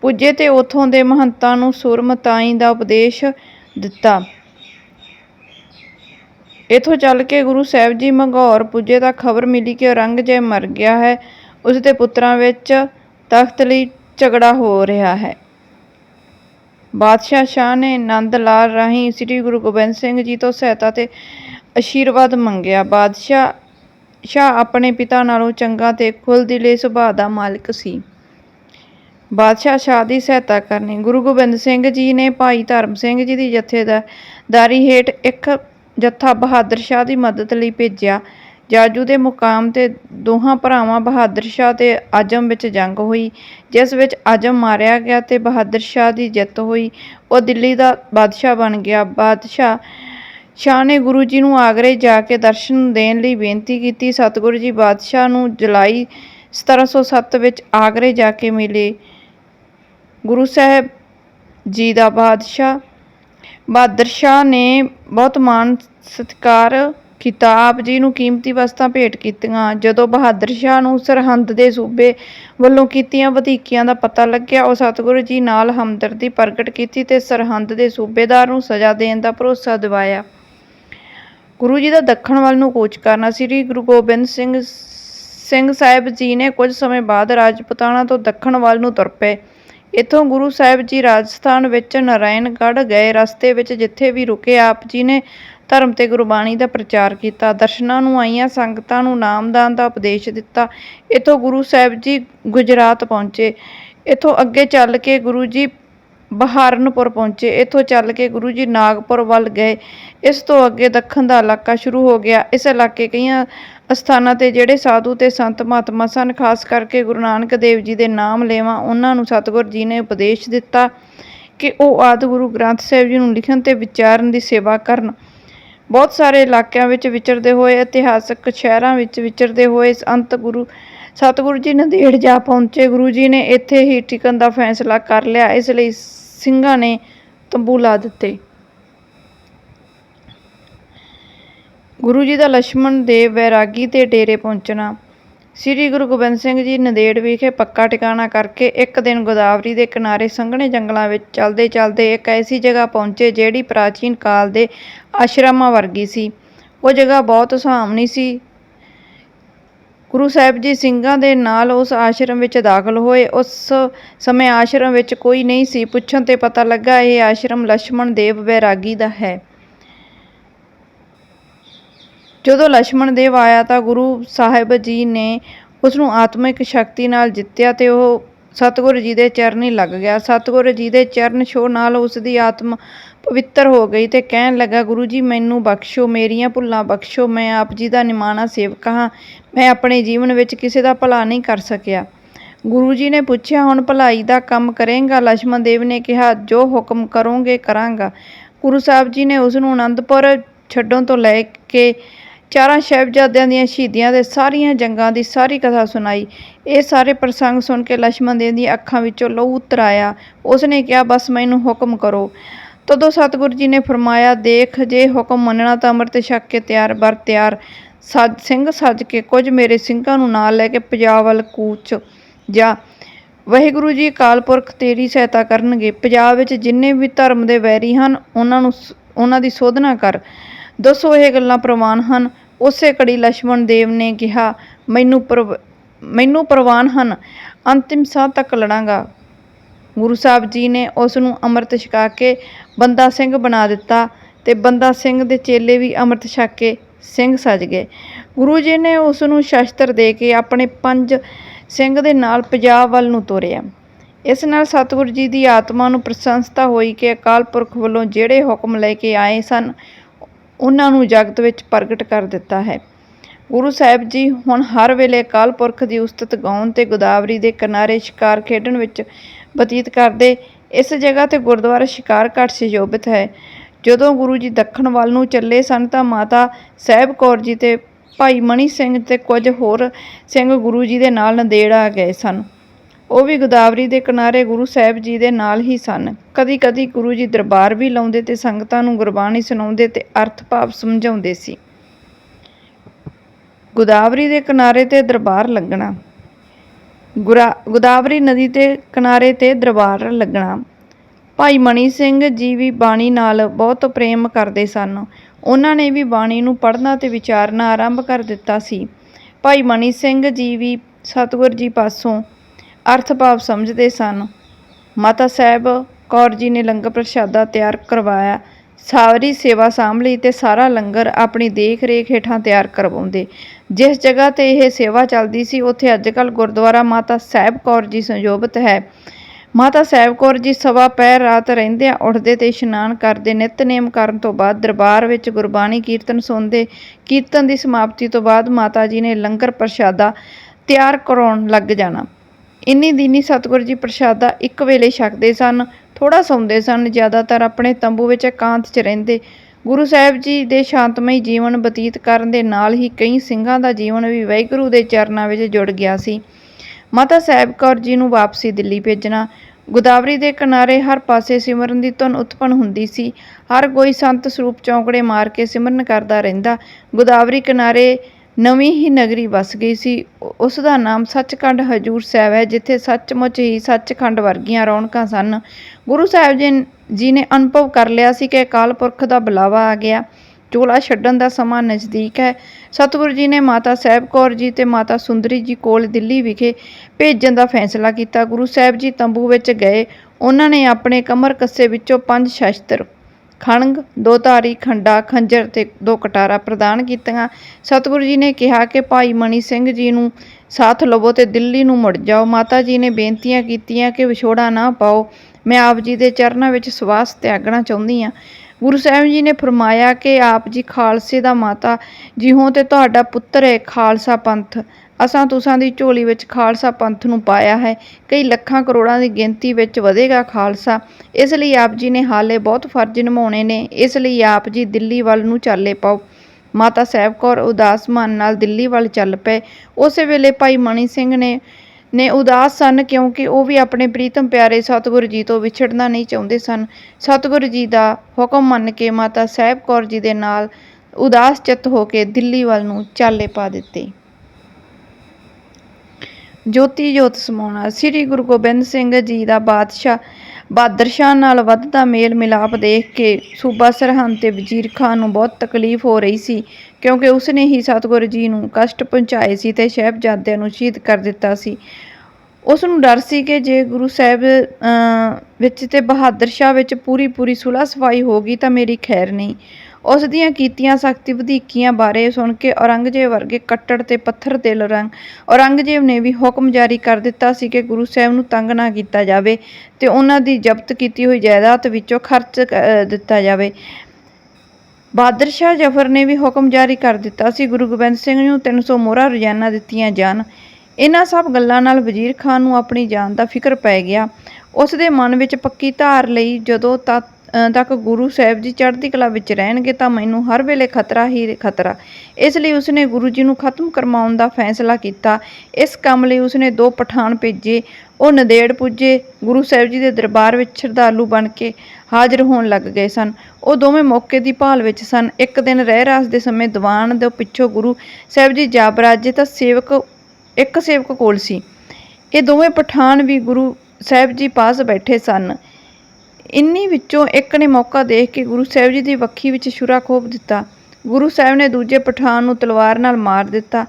S2: ਪੁੱਜੇ ਤੇ ਉੱਥੋਂ ਦੇ ਮਹੰਤਾਂ ਨੂੰ ਸੁਰਮਤਾਈ ਦਾ ਉਪਦੇਸ਼ ਦਿੱਤਾ। ਇੱਥੋਂ ਚੱਲ ਕੇ ਗੁਰੂ ਸਾਹਿਬ ਜੀ ਮੰਗੌਰ ਪੁੱਜੇ ਤਾਂ ਖਬਰ ਮਿਲੀ ਕਿ ਔਰੰਗਜ਼ੇਬ ਮਰ ਗਿਆ ਹੈ। ਉਸ ਦੇ ਪੁੱਤਰਾਂ ਵਿੱਚ ਤਖਤ ਲਈ ਝਗੜਾ ਹੋ ਰਿਹਾ ਹੈ। ਬਾਦਸ਼ਾਹ ਸ਼ਾਹ ਨੇ ਨੰਦ ਲਾਲ ਰਾਹੀਂ ਸ੍ਰੀ ਗੁਰੂ ਗੋਬਿੰਦ ਸਿੰਘ ਜੀ ਤੋਂ ਸਹਾਇਤਾ ਤੇ ਅਸ਼ੀਰਵਾਦ ਮੰਗਿਆ। ਬਾਦਸ਼ਾਹ ਸ਼ਾਹ ਆਪਣੇ ਪਿਤਾ ਨਾਲੋਂ ਚੰਗਾ ਤੇ ਖੁੱਲ੍ਹਦਿਲੇ ਸੁਭਾਅ ਦਾ ਮਾਲਕ ਸੀ। ਬਾਦਸ਼ਾਹ ਸ਼ਾਹ ਦੀ ਸਹਾਇਤਾ ਕਰਨੀ। ਗੁਰੂ ਗੋਬਿੰਦ ਸਿੰਘ ਜੀ ਨੇ ਭਾਈ ਧਰਮ ਸਿੰਘ ਜੀ ਦੀ ਜਥੇਦਾਰੀ ਹੇਠ ਇੱਕ ਜੱਥਾ ਬਹਾਦਰ ਸ਼ਾਹ ਦੀ ਮਦਦ ਲਈ ਭੇਜਿਆ। ਜਾਜੂ ਦੇ ਮੁਕਾਮ ਤੇ ਦੋਹਾਂ ਭਰਾਵਾਂ ਬਹਾਦਰ ਸ਼ਾਹ ਤੇ ਆਜਮ ਵਿੱਚ ਜੰਗ ਹੋਈ, ਜਿਸ ਵਿੱਚ ਆਜਮ ਮਾਰਿਆ ਗਿਆ ਤੇ ਬਹਾਦਰ ਸ਼ਾਹ ਦੀ ਜਿੱਤ ਹੋਈ। ਉਹ ਦਿੱਲੀ ਦਾ ਬਾਦਸ਼ਾਹ ਬਣ ਗਿਆ। ਬਾਦਸ਼ਾਹ ਸ਼ਾਹ ਨੇ ਗੁਰੂ ਜੀ ਨੂੰ ਆਗਰੇ ਜਾ ਕੇ ਦਰਸ਼ਨ ਦੇਣ ਲਈ ਬੇਨਤੀ ਕੀਤੀ। ਸਤਿਗੁਰੂ ਜੀ ਬਾਦਸ਼ਾਹ ਨੂੰ ਜੁਲਾਈ 1707 ਵਿੱਚ ਆਗਰੇ ਜਾ ਕੇ ਮਿਲੇ। ਗੁਰੂ ਸਾਹਿਬ ਜੀ ਦਾ ਬਾਦਸ਼ਾਹ ਬਹਾਦਰ ਸ਼ਾਹ ਨੇ ਬਹੁਤ ਮਾਣ ਸਤਿਕਾਰ ਕੀਤਾ। ਆਪ ਜੀ ਨੂੰ ਕੀਮਤੀ ਵਸਤਾਂ ਭੇਟ ਕੀਤੀਆਂ। ਜਦੋਂ ਬਹਾਦਰ ਸ਼ਾਹ ਨੂੰ ਸਰਹੰਦ ਦੇ ਸੂਬੇ ਵੱਲੋਂ ਕੀਤੀਆਂ ਵਧੀਕੀਆਂ ਦਾ ਪਤਾ ਲੱਗਿਆ, ਉਹ ਸਤਿਗੁਰੂ ਜੀ ਨਾਲ ਹਮਦਰਦੀ ਪ੍ਰਗਟ ਕੀਤੀ ਤੇ ਸਰਹੰਦ ਦੇ ਸੂਬੇਦਾਰ ਨੂੰ ਸਜ਼ਾ ਦੇਣ ਦਾ ਭਰੋਸਾ ਦਿਵਾਇਆ। ਗੁਰੂ ਜੀ ਦਾ ਦੱਖਣ ਵੱਲ ਨੂੰ ਕੂਚ ਕਰਨਾ ਸ੍ਰੀ ਗੁਰੂ ਗੋਬਿੰਦ ਸਿੰਘ ਸਿੰਘ ਸਾਹਿਬ ਜੀ ਨੇ ਕੁਝ ਸਮੇਂ ਬਾਅਦ ਰਾਜਪੂਤਾਨਾ ਤੋਂ ਦੱਖਣ ਵੱਲ ਨੂੰ ਤੁਰ ਪਏ। ਇੱਥੋਂ ਗੁਰੂ ਸਾਹਿਬ ਜੀ ਰਾਜਸਥਾਨ ਵਿੱਚ ਨਾਰਾਇਣਗੜ੍ਹ ਗਏ ਰਸਤੇ ਵਿੱਚ, ਜਿੱਥੇ ਵੀ ਰੁਕੇ, ਆਪ ਜੀ ਨੇ ਧਰਮ ਤੇ ਗੁਰਬਾਣੀ ਦਾ ਪ੍ਰਚਾਰ ਕੀਤਾ। ਦਰਸ਼ਨਾਂ ਨੂੰ ਆਈਆਂ ਸੰਗਤਾਂ ਨੂੰ ਨਾਮਦਾਨ ਦਾ ਉਪਦੇਸ਼ ਦਿੱਤਾ। ਇੱਥੋਂ ਗੁਰੂ ਸਾਹਿਬ ਜੀ ਗੁਜਰਾਤ ਪਹੁੰਚੇ। ਇੱਥੋਂ ਅੱਗੇ ਚੱਲ ਕੇ ਗੁਰੂ ਜੀ ਬਹਾਰਨਪੁਰ ਪਹੁੰਚੇ। ਇੱਥੋਂ ਚੱਲ ਕੇ ਗੁਰੂ ਜੀ ਨਾਗਪੁਰ ਵੱਲ ਗਏ। ਇਸ ਤੋਂ ਅੱਗੇ ਦੱਖਣ ਦਾ ਇਲਾਕਾ ਸ਼ੁਰੂ ਹੋ ਗਿਆ। ਇਸ ਇਲਾਕੇ ਕਈਆਂ ਅਸਥਾਨਾਂ ਤੇ ਜਿਹੜੇ ਸਾਧੂ ਤੇ ਸੰਤ ਮਹਾਤਮਾ ਸਨ, ਖਾਸ ਕਰਕੇ ਗੁਰੂ ਨਾਨਕ ਦੇਵ ਜੀ ਦੇ ਨਾਮ ਲੈਵਾ, ਉਹਨਾਂ ਨੂੰ ਸਤਿਗੁਰ ਜੀ ਨੇ ਉਪਦੇਸ਼ ਦਿੱਤਾ ਕਿ ਉਹ ਆਦਿ ਗੁਰੂ ਗ੍ਰੰਥ ਸਾਹਿਬ ਜੀ ਨੂੰ ਲਿਖਣ ਤੇ ਵਿਚਾਰਨ ਦੀ ਸੇਵਾ ਕਰਨ। ਬਹੁਤ ਸਾਰੇ ਇਲਾਕਿਆਂ ਵਿੱਚ ਵਿਚਰਦੇ ਹੋਏ, ਇਤਿਹਾਸਕ ਸ਼ਹਿਰਾਂ ਵਿੱਚ ਵਿਚਰਦੇ ਹੋਏ ਅੰਤ ਗੁਰੂ, ਸਤਿਗੁਰੂ ਜੀ ਨੰਦੇੜ ਜਾ ਪਹੁੰਚੇ। ਗੁਰੂ ਜੀ ਨੇ ਇੱਥੇ ਹੀ ਟਿਕਣ ਦਾ ਫੈਸਲਾ ਕਰ ਲਿਆ। ਇਸ ਲਈ ਸਿੰਘਾਂ ਨੇ ਤੰਬੂ ਲਾ ਦਿੱਤੇ। ਗੁਰੂ ਜੀ ਦਾ ਲక్ష్మణ ਦੇ ਵੈਰਾਗੀ ਤੇ ਡੇਰੇ ਪਹੁੰਚਣਾ। ਸ੍ਰੀ ਗੁਰੂ ਗੋਬਿੰਦ ਸਿੰਘ ਜੀ ਨੰਦੇੜ ਵਿਖੇ ਪੱਕਾ ਟਿਕਾਣਾ ਕਰਕੇ ਇੱਕ ਦਿਨ ਗੋਦਾਵਰੀ ਦੇ ਕਿਨਾਰੇ ਸੰਘਣੇ ਜੰਗਲਾਂ ਵਿੱਚ ਚਲਦੇ ਚਲਦੇ ਇੱਕ ਐਸੀ ਜਗ੍ਹਾ ਪਹੁੰਚੇ ਜਿਹੜੀ ਪ੍ਰਾਚੀਨ ਕਾਲ ਦੇ ਆਸ਼ਰਮਾਂ ਵਰਗੀ ਸੀ। ਉਹ ਜਗ੍ਹਾ ਬਹੁਤ ਸੁਹਾਵਣੀ ਸੀ। ਗੁਰੂ ਸਾਹਿਬ ਜੀ ਸਿੰਘਾਂ ਦੇ ਨਾਲ ਉਸ ਆਸ਼ਰਮ ਵਿੱਚ ਦਾਖਲ ਹੋਏ। ਉਸ ਸਮੇਂ ਆਸ਼ਰਮ ਵਿੱਚ ਕੋਈ ਨਹੀਂ ਸੀ। ਪੁੱਛਣ ਤੇ ਪਤਾ ਲੱਗਾ, ਇਹ ਆਸ਼ਰਮ ਲక్ష్మణ ਦੇਵ ਵੈਰਾਗੀ ਦਾ ਹੈ। ਜਦੋਂ ਲਛਮਣ ਦੇਵ ਆਇਆ ਤਾਂ ਗੁਰੂ ਸਾਹਿਬ ਜੀ ਨੇ ਉਸ ਨੂੰ ਆਤਮਿਕ ਸ਼ਕਤੀ ਨਾਲ ਜਿੱਤਿਆ ਤੇ ਉਹ ਸਤਿਗੁਰੂ ਜੀ ਦੇ ਚਰਨ ਹੀ ਲੱਗ ਗਿਆ। ਸਤਿਗੁਰੂ ਜੀ ਦੇ ਚਰਨ ਛੋਹ ਨਾਲ ਉਸ ਦੀ ਆਤਮਾ ਪਵਿੱਤਰ ਹੋ ਗਈ ਤੇ ਕਹਿਣ ਲੱਗਾ, ਗੁਰੂ ਜੀ, ਮੈਨੂੰ ਬਖਸ਼ੋ, ਮੇਰੀਆਂ ਭੁੱਲਾਂ ਬਖਸ਼ੋ, ਮੈਂ ਆਪ ਜੀ ਦਾ ਨਿਮਾਣਾ ਸੇਵਕ ਹਾਂ। ਮੈਂ ਆਪਣੇ ਜੀਵਨ ਵਿੱਚ ਕਿਸੇ ਦਾ ਭਲਾ ਨਹੀਂ ਕਰ ਸਕਿਆ। ਗੁਰੂ ਜੀ ਨੇ ਪੁੱਛਿਆ, ਹੁਣ ਭਲਾਈ ਦਾ ਕੰਮ ਕਰੇਂਗਾ? ਲਛਮਣ ਦੇਵ ਨੇ ਕਿਹਾ, ਜੋ ਹੁਕਮ ਕਰੋਗੇ ਕਰਾਂਗਾ। ਗੁਰੂ ਸਾਹਿਬ ਜੀ ਨੇ ਉਸ ਨੂੰ ਅਨੰਦਪੁਰ ਛੱਡਣ ਤੋਂ ਲੈ ਕੇ ਚਾਰਾਂ ਸ਼ਹਿਬਜ਼ਾਦਿਆਂ ਦੀਆਂ ਸ਼ਹੀਦੀਆਂ ਦੇ ਸਾਰੀਆਂ ਜੰਗਾਂ ਦੀ ਸਾਰੀ ਕਥਾ ਸੁਣਾਈ। ਇਹ ਸਾਰੇ ਪ੍ਰਸੰਗ ਸੁਣ ਕੇ ਲక్ష్మణ ਦੇਵ ਦੀਆਂ ਅੱਖਾਂ ਵਿੱਚੋਂ ਲਹੂ ਉਤਰ ਆਇਆ। ਉਸਨੇ ਕਿਹਾ, ਬਸ ਮੈਨੂੰ ਹੁਕਮ ਕਰੋ। ਤਦੋਂ ਸਤਿਗੁਰੂ ਜੀ ਨੇ ਫਰਮਾਇਆ, ਦੇਖ, ਜੇ ਹੁਕਮ ਮੰਨਣਾ ਤਾਂ ਅੰਮ੍ਰਿਤ ਛਕ ਕੇ ਤਿਆਰ, ਬਰ ਤਿਆਰ। ਸੱਜ, ਸਿੰਘ ਸੱਜ ਕੇ ਕੁਝ ਮੇਰੇ ਸਿੰਘਾਂ ਨੂੰ ਨਾਲ ਲੈ ਕੇ ਪੰਜਾਬ ਵੱਲ ਕੂਚ ਜਾ। ਵਾਹਿਗੁਰੂ ਜੀ, ਅਕਾਲ ਪੁਰਖ ਤੇਰੀ ਸਹਾਇਤਾ ਕਰਨਗੇ। ਪੰਜਾਬ ਵਿੱਚ ਜਿੰਨੇ ਵੀ ਧਰਮ ਦੇ ਵੈਰੀ ਹਨ, ਉਹਨਾਂ ਨੂੰ ਉਹਨਾਂ ਦੀ ਸੋਧਨਾ ਕਰ। ਦੱਸੋ, ਇਹ ਗੱਲਾਂ ਪ੍ਰਮਾਣ ਹਨ? ਉਸੇ ਕੜੀ ਲక్ష్మణ ਦੇਵ ਨੇ ਕਿਹਾ, ਮੈਨੂੰ ਮੈਨੂੰ ਪ੍ਰਵਾਨ ਹਨ, ਅੰਤਿਮ ਸਾਹ ਤੱਕ ਲੜਾਂਗਾ। ਗੁਰੂ ਸਾਹਿਬ ਜੀ ਨੇ ਉਸ ਨੂੰ ਅੰਮ੍ਰਿਤ ਛਕਾ ਕੇ ਬੰਦਾ ਸਿੰਘ ਬਣਾ ਦਿੱਤਾ ਤੇ ਬੰਦਾ ਸਿੰਘ ਦੇ ਚੇਲੇ ਵੀ ਅੰਮ੍ਰਿਤ ਛਕ ਕੇ ਸਿੰਘ ਸਜ ਗਏ। ਗੁਰੂ ਜੀ ਨੇ ਉਸ ਨੂੰ ਸ਼ਸਤਰ ਦੇ ਕੇ ਆਪਣੇ ਪੰਜ ਸਿੰਘ ਦੇ ਨਾਲ ਪੰਜਾਬ ਵੱਲ ਨੂੰ ਤੋਰਿਆ। ਇਸ ਨਾਲ ਸਤਿਗੁਰੂ ਜੀ ਦੀ ਆਤਮਾ ਨੂੰ ਪ੍ਰਸੰਸਤਾ ਹੋਈ ਕਿ ਅਕਾਲ ਪੁਰਖ ਵੱਲੋਂ ਜਿਹੜੇ ਹੁਕਮ ਲੈ ਕੇ ਆਏ ਸਨ ਉਹਨਾਂ ਨੂੰ ਜਗਤ ਵਿੱਚ ਪ੍ਰਗਟ ਕਰ ਦਿੱਤਾ ਹੈ। ਗੁਰੂ ਸਾਹਿਬ ਜੀ ਹੁਣ ਹਰ ਵੇਲੇ ਅਕਾਲ ਪੁਰਖ ਦੀ ਉਸਤਤ ਗਾਉਣ ਤੇ ਗੋਦਾਵਰੀ ਦੇ ਕਿਨਾਰੇ ਸ਼ਿਕਾਰ ਖੇਡਣ ਵਿੱਚ ਬਤੀਤ ਕਰਦੇ ਇਸ ਜਗ੍ਹਾ ਤੇ ਗੁਰਦੁਆਰਾ ਸ਼ਿਕਾਰ ਘਾਟ ਸੁਸ਼ੋਭਿਤ ਹੈ। ਜਦੋਂ ਗੁਰੂ ਜੀ ਦੱਖਣ ਵੱਲ ਨੂੰ ਚੱਲੇ ਸਨ ਤਾਂ ਮਾਤਾ ਸਾਹਿਬ ਕੌਰ ਜੀ ਤੇ ਭਾਈ ਮਣੀ ਸਿੰਘ ਤੇ ਕੁਝ ਹੋਰ ਸਿੰਘ ਗੁਰੂ ਜੀ ਦੇ ਨਾਲ ਨੰਦੇੜ ਆ ਗਏ ਸਨ। ਉਹ ਵੀ ਗੋਦਾਵਰੀ ਦੇ ਕਿਨਾਰੇ ਗੁਰੂ ਸਾਹਿਬ ਜੀ ਦੇ ਨਾਲ ਹੀ ਸਨ। ਕਦੀ ਕਦੀ ਗੁਰੂ ਜੀ ਦਰਬਾਰ ਵੀ ਲਾਉਂਦੇ ਤੇ ਸੰਗਤਾਂ ਨੂੰ ਗੁਰਬਾਣੀ ਸੁਣਾਉਂਦੇ ਤੇ ਅਰਥ ਭਾਵ ਸਮਝਾਉਂਦੇ ਸੀ। ਗੋਦਾਵਰੀ ਦੇ ਕਿਨਾਰੇ ਤੇ ਦਰਬਾਰ ਲੱਗਣਾ। ਗੋਦਾਵਰੀ ਨਦੀ ਤੇ ਕਿਨਾਰੇ ਤੇ ਦਰਬਾਰ ਲੱਗਣਾ। ਭਾਈ ਮਣੀ ਸਿੰਘ ਜੀ ਵੀ ਬਾਣੀ ਨਾਲ ਬਹੁਤ ਪ੍ਰੇਮ ਕਰਦੇ ਸਨ। ਉਹਨਾਂ ਨੇ ਵੀ ਬਾਣੀ ਨੂੰ ਪੜ੍ਹਨਾ ਤੇ ਵਿਚਾਰਨਾ ਆਰੰਭ ਕਰ ਦਿੱਤਾ ਸੀ। ਭਾਈ ਮਣੀ ਸਿੰਘ ਜੀ ਵੀ ਸਤਿਗੁਰ ਜੀ ਪਾਸੋਂ ਅਰਥ ਭਾਵ ਸਮਝਦੇ ਸਨ। ਮਾਤਾ ਸਾਹਿਬ ਕੌਰ ਜੀ ਨੇ ਲੰਗਰ ਪ੍ਰਸ਼ਾਦਾ ਤਿਆਰ ਕਰਵਾਇਆ। ਸਾਰੀ ਸੇਵਾ ਸਾਂਭ ਲਈ ਤੇ ਸਾਰਾ ਲੰਗਰ ਆਪਣੀ ਦੇਖ ਰੇਖ ਹੇਠਾਂ ਤਿਆਰ ਕਰਵਾਉਂਦੇ। ਜਿਸ ਜਗ੍ਹਾ ਤੇ ਇਹ ਸੇਵਾ ਚੱਲਦੀ ਸੀ, ਉੱਥੇ ਅੱਜਕੱਲ ਗੁਰਦੁਆਰਾ ਮਾਤਾ ਸਾਹਿਬ ਕੌਰ ਜੀ ਸੰਜੋਬਤ ਹੈ। ਮਾਤਾ ਸਾਹਿਬ ਕੌਰ ਜੀ ਸਵਾ ਪਹਿਰ ਰਾਤ ਰਹਿੰਦਿਆਂ ਉੱਠਦੇ ਤੇ ਇਸ਼ਨਾਨ ਕਰਦੇ ਨਿਤਨੇਮ ਕਰਨ ਤੋਂ ਬਾਅਦ ਦਰਬਾਰ ਵਿੱਚ ਗੁਰਬਾਣੀ ਕੀਰਤਨ ਸੁਣਦੇ। ਕੀਰਤਨ ਦੀ ਸਮਾਪਤੀ ਤੋਂ ਬਾਅਦ ਮਾਤਾ ਜੀ ਨੇ ਲੰਗਰ ਪ੍ਰਸ਼ਾਦਾ ਤਿਆਰ ਕਰਾਉਣ ਲੱਗ ਜਾਣਾ। ਇੰਨੀ ਦਿਨੀ ਸਤਿਗੁਰੂ ਜੀ ਪ੍ਰਸ਼ਾਦਾ ਇੱਕ ਵੇਲੇ ਛਕਦੇ ਸਨ ਥੋੜਾ ਸੌਂਦੇ ਸਨ, ਜ਼ਿਆਦਾਤਰ ਆਪਣੇ ਤੰਬੂ ਵਿੱਚ ਇਕਾਂਤ 'ਚ ਰਹਿੰਦੇ। ਗੁਰੂ ਸਾਹਿਬ ਜੀ ਦੇ ਸ਼ਾਂਤਮਈ ਜੀਵਨ ਬਤੀਤ ਕਰਨ ਦੇ ਨਾਲ ਹੀ ਕਈ ਸਿੰਘਾਂ ਦਾ ਜੀਵਨ ਵੀ ਵਾਹਿਗੁਰੂ ਦੇ ਚਰਨਾਂ ਵਿੱਚ ਜੁੜ ਗਿਆ ਸੀ। ਮਾਤਾ ਸਾਹਿਬ ਕੌਰ ਜੀ ਨੂੰ ਵਾਪਸੀ ਦਿੱਲੀ ਭੇਜਣਾ, ਗੋਦਾਵਰੀ ਦੇ ਕਿਨਾਰੇ ਹਰ ਪਾਸੇ ਸਿਮਰਨ ਦੀ ਧੁਨ ਉਤਪੰਨ ਹੁੰਦੀ ਸੀ। ਹਰ ਕੋਈ ਸੰਤ ਸਰੂਪ ਚੌਂਕੜੇ ਮਾਰ ਕੇ ਸਿਮਰਨ ਕਰਦਾ ਰਹਿੰਦਾ। ਗੋਦਾਵਰੀ ਕਿਨਾਰੇ ਨਵੀਂ ਹੀ ਨਗਰੀ ਵਸ ਗਈ ਸੀ। ਉਸ ਦਾ ਨਾਮ ਸੱਚਖੰਡ ਹਜੂਰ ਸਾਹਿਬ ਹੈ, ਜਿੱਥੇ ਸੱਚਮੁੱਚ ਹੀ ਸੱਚਖੰਡ ਵਰਗੀਆਂ ਰੌਣਕਾਂ ਸਨ। ਗੁਰੂ ਸਾਹਿਬ ਜੀ ਜੀ ਨੇ ਅਨੁਭਵ ਕਰ ਲਿਆ ਸੀ ਕਿ ਅਕਾਲ ਪੁਰਖ ਦਾ ਬੁਲਾਵਾ ਆ ਗਿਆ। ਚੋਲਾ ਛੱਡਣ ਦਾ ਸਮਾਂ ਨਜ਼ਦੀਕ ਹੈ। ਸਤਿਗੁਰੂ ਜੀ ਨੇ ਮਾਤਾ ਸਾਹਿਬ ਕੌਰ ਜੀ ਤੇ ਮਾਤਾ ਸੁੰਦਰੀ ਜੀ ਕੋਲ ਦਿੱਲੀ ਵਿਖੇ ਭੇਜਣ ਦਾ ਫੈਸਲਾ ਕੀਤਾ। ਗੁਰੂ ਸਾਹਿਬ ਜੀ ਤੰਬੂ ਵਿੱਚ ਗਏ। ਉਹਨਾਂ ਨੇ ਆਪਣੇ ਕਮਰ ਕੱਸੇ ਵਿੱਚੋਂ ਪੰਜ ਸ਼ਸਤਰ ਖਣਗ, ਦੋ ਧਾਰੀ, ਖੰਡਾ, ਖੰਜਰ ਤੇ ਦੋ ਕਟਾਰਾ ਪ੍ਰਦਾਨ ਕੀਤੀਆਂ। ਸਤਿਗੁਰੂ ਜੀ ਨੇ ਕਿਹਾ ਕਿ ਭਾਈ ਮਣੀ ਸਿੰਘ ਜੀ ਨੂੰ ਸਾਥ ਲਵੋ ਤੇ ਦਿੱਲੀ ਨੂੰ ਮੁੜ ਜਾਓ। ਮਾਤਾ ਜੀ ਨੇ ਬੇਨਤੀਆਂ ਕੀਤੀਆਂ ਕਿ ਵਿਛੋੜਾ ਨਾ ਪਾਓ। ਮੈਂ ਆਪ ਜੀ ਦੇ ਚਰਨਾਂ ਵਿੱਚ ਸਵਾਸ ਤਿਆਗਣਾ ਚਾਹੁੰਦੀ ਹਾਂ। ਗੁਰੂ ਸਾਹਿਬ ਜੀ ਨੇ ਫਰਮਾਇਆ ਕਿ ਆਪ ਜੀ ਖਾਲਸੇ ਦਾ ਮਾਤਾ ਜੀ ਹੋ ਤੇ ਤੁਹਾਡਾ ਪੁੱਤਰ ਹੈ ਖਾਲਸਾ ਪੰਥ। ਅਸਾਂ ਤੁਸਾਂ ਦੀ ਝੋਲੀ ਵਿੱਚ ਖਾਲਸਾ ਪੰਥ ਨੂੰ ਪਾਇਆ ਹੈ। ਕਈ ਲੱਖਾਂ ਕਰੋੜਾਂ ਦੀ ਗਿਣਤੀ ਵਿੱਚ ਵਧੇਗਾ ਖਾਲਸਾ। ਇਸ ਲਈ ਆਪ ਜੀ ਨੇ ਹਾਲੇ ਬਹੁਤ ਫਰਜ਼ ਨਿਭਾਉਣੇ ਨੇ। ਇਸ ਲਈ ਆਪ ਜੀ ਦਿੱਲੀ ਵੱਲ ਨੂੰ ਚਾਲੇ ਪਾਓ। ਮਾਤਾ ਸਾਹਿਬ ਕੌਰ ਉਦਾਸ ਮਨ ਨਾਲ ਦਿੱਲੀ ਵੱਲ ਚੱਲ ਪਏ। ਉਸੇ ਵੇਲੇ ਭਾਈ ਮਣੀ ਸਿੰਘ ਨੇ ਨੇ ਉਦਾਸ ਸਨ ਕਿਉਂਕਿ ਉਹ ਵੀ ਆਪਣੇ ਪ੍ਰੀਤਮ ਪਿਆਰੇ ਸਤਿਗੁਰੂ ਜੀ ਤੋਂ ਵਿਛੜਨਾ ਨਹੀਂ ਚਾਹੁੰਦੇ ਸਨ। ਸਤਿਗੁਰੂ ਜੀ ਦਾ ਹੁਕਮ ਮੰਨ ਕੇ ਮਾਤਾ ਸਾਹਿਬ ਕੌਰ ਜੀ ਦੇ ਨਾਲ ਉਦਾਸ ਚਿੱਤ ਹੋ ਕੇ ਦਿੱਲੀ ਵੱਲ ਨੂੰ ਚਾਲੇ ਪਾ ਦਿੱਤੇ। ਜੋਤੀ ਜੋਤ ਸਮਾਉਣਾ। ਸ੍ਰੀ ਗੁਰੂ ਗੋਬਿੰਦ ਸਿੰਘ ਜੀ ਦਾ ਬਾਦਸ਼ਾਹ ਬਹਾਦਰ ਸ਼ਾਹ ਨਾਲ ਵੱਧਦਾ ਮੇਲ ਮਿਲਾਪ ਦੇਖ ਕੇ ਸੂਬਾ ਸਰਹੰਦ ਤੇ ਵਜ਼ੀਰ ਖਾਨ ਨੂੰ ਬਹੁਤ ਤਕਲੀਫ ਹੋ ਰਹੀ ਸੀ, ਕਿਉਂਕਿ ਉਸਨੇ ਹੀ ਸਤਿਗੁਰੂ ਜੀ ਨੂੰ ਕਸ਼ਟ ਪਹੁੰਚਾਏ ਸੀ ਤੇ ਸਾਹਿਬਜ਼ਾਦਿਆਂ ਨੂੰ ਸ਼ਹੀਦ ਕਰ ਦਿੱਤਾ ਸੀ। ਉਸ ਨੂੰ ਡਰ ਸੀ ਕਿ ਜੇ ਗੁਰੂ ਸਾਹਿਬ ਵਿੱਚ ਤੇ ਬਹਾਦਰ ਸ਼ਾਹ ਵਿੱਚ ਪੂਰੀ ਪੂਰੀ ਸੁਲ੍ਹਾ ਸਫ਼ਾਈ ਹੋ ਗਈ ਤਾਂ ਮੇਰੀ ਖੈਰ ਨਹੀਂ। ਉਸ ਦੀਆਂ ਕੀਤੀਆਂ ਸਖਤੀ ਵਧੀਕੀਆਂ ਬਾਰੇ ਸੁਣ ਕੇ ਔਰੰਗਜ਼ੇਬ ਵਰਗੇ ਕੱਟੜ ਤੇ ਪੱਥਰ ਦਿਲ ਰੰਗ ਔਰੰਗਜ਼ੇਬ ਨੇ ਵੀ ਹੁਕਮ ਜਾਰੀ ਕਰ ਦਿੱਤਾ ਸੀ ਕਿ ਗੁਰੂ ਸਾਹਿਬ ਨੂੰ ਤੰਗ ਨਾ ਕੀਤਾ ਜਾਵੇ ਤੇ ਉਹਨਾਂ ਦੀ ਜ਼ਬਤ ਕੀਤੀ ਹੋਈ ਜਾਇਦਾਦ ਵਿੱਚੋਂ ਖਰਚ ਦਿੱਤਾ ਜਾਵੇ। ਬਹਾਦਰ ਸ਼ਾਹ ਜ਼ਫਰ ਨੇ ਵੀ ਹੁਕਮ ਜਾਰੀ ਕਰ ਦਿੱਤਾ ਸੀ, ਗੁਰੂ ਗੋਬਿੰਦ ਸਿੰਘ ਨੂੰ 300 ਮੋਹਰਾਂ ਰੋਜ਼ਾਨਾ ਦਿੱਤੀਆਂ ਜਾਣ। ਇਹਨਾਂ ਸਭ ਗੱਲਾਂ ਨਾਲ ਵਜ਼ੀਰ ਖਾਨ ਨੂੰ ਆਪਣੀ ਜਾਨ ਦਾ ਫਿਕਰ ਪੈ ਗਿਆ। ਉਸ ਦੇ ਮਨ ਵਿੱਚ ਪੱਕੀ ਧਾਰ ਲਈ ਜਦੋਂ ਤੱਕ ਤੱਕ ਗੁਰੂ ਸਾਹਿਬ ਜੀ ਚੜ੍ਹਦੀ ਕਲਾ ਵਿੱਚ ਰਹਿਣਗੇ ਤਾਂ ਮੈਨੂੰ ਹਰ ਵੇਲੇ ਖਤਰਾ ਹੀ ਖਤਰਾ। ਇਸ ਲਈ ਉਸਨੇ ਗੁਰੂ ਜੀ ਨੂੰ ਖਤਮ ਕਰਵਾਉਣ ਦਾ ਫੈਸਲਾ ਕੀਤਾ। ਇਸ ਕੰਮ ਲਈ ਉਸਨੇ ਦੋ ਪਠਾਨ ਭੇਜੇ। ਉਹ ਨਦੇੜ ਪੁੱਜੇ। ਗੁਰੂ ਸਾਹਿਬ ਜੀ ਦੇ ਦਰਬਾਰ ਵਿੱਚ ਸ਼ਰਧਾਲੂ ਬਣ ਕੇ ਹਾਜ਼ਰ ਹੋਣ ਲੱਗ ਗਏ ਸਨ। ਉਹ ਦੋਵੇਂ ਮੌਕੇ ਦੀ ਭਾਲ ਵਿੱਚ ਸਨ। ਇੱਕ ਦਿਨ ਰਹਿ ਰਾਸ ਦੇ ਸਮੇਂ ਦੀਵਾਨ ਦੇ ਪਿੱਛੋਂ ਗੁਰੂ ਸਾਹਿਬ ਜੀ ਜਾ ਬਰਾਜੇ ਤਾਂ ਸੇਵਕ, ਇੱਕ ਸੇਵਕ ਕੋਲ ਸੀ। ਇਹ ਦੋਵੇਂ ਪਠਾਨ ਵੀ ਗੁਰੂ ਸਾਹਿਬ ਜੀ ਪਾਸ ਬੈਠੇ ਸਨ। ਇੰਨੀ ਵਿੱਚੋਂ ਇੱਕ ਨੇ ਮੌਕਾ ਦੇਖ ਕੇ ਗੁਰੂ ਸਾਹਿਬ ਜੀ ਦੀ ਵੱਖੀ ਵਿੱਚ ਛੁਰਾ ਖੋਪ ਦਿੱਤਾ। ਗੁਰੂ ਸਾਹਿਬ ਨੇ ਦੂਜੇ ਪਠਾਨ ਨੂੰ ਤਲਵਾਰ ਨਾਲ ਮਾਰ ਦਿੱਤਾ।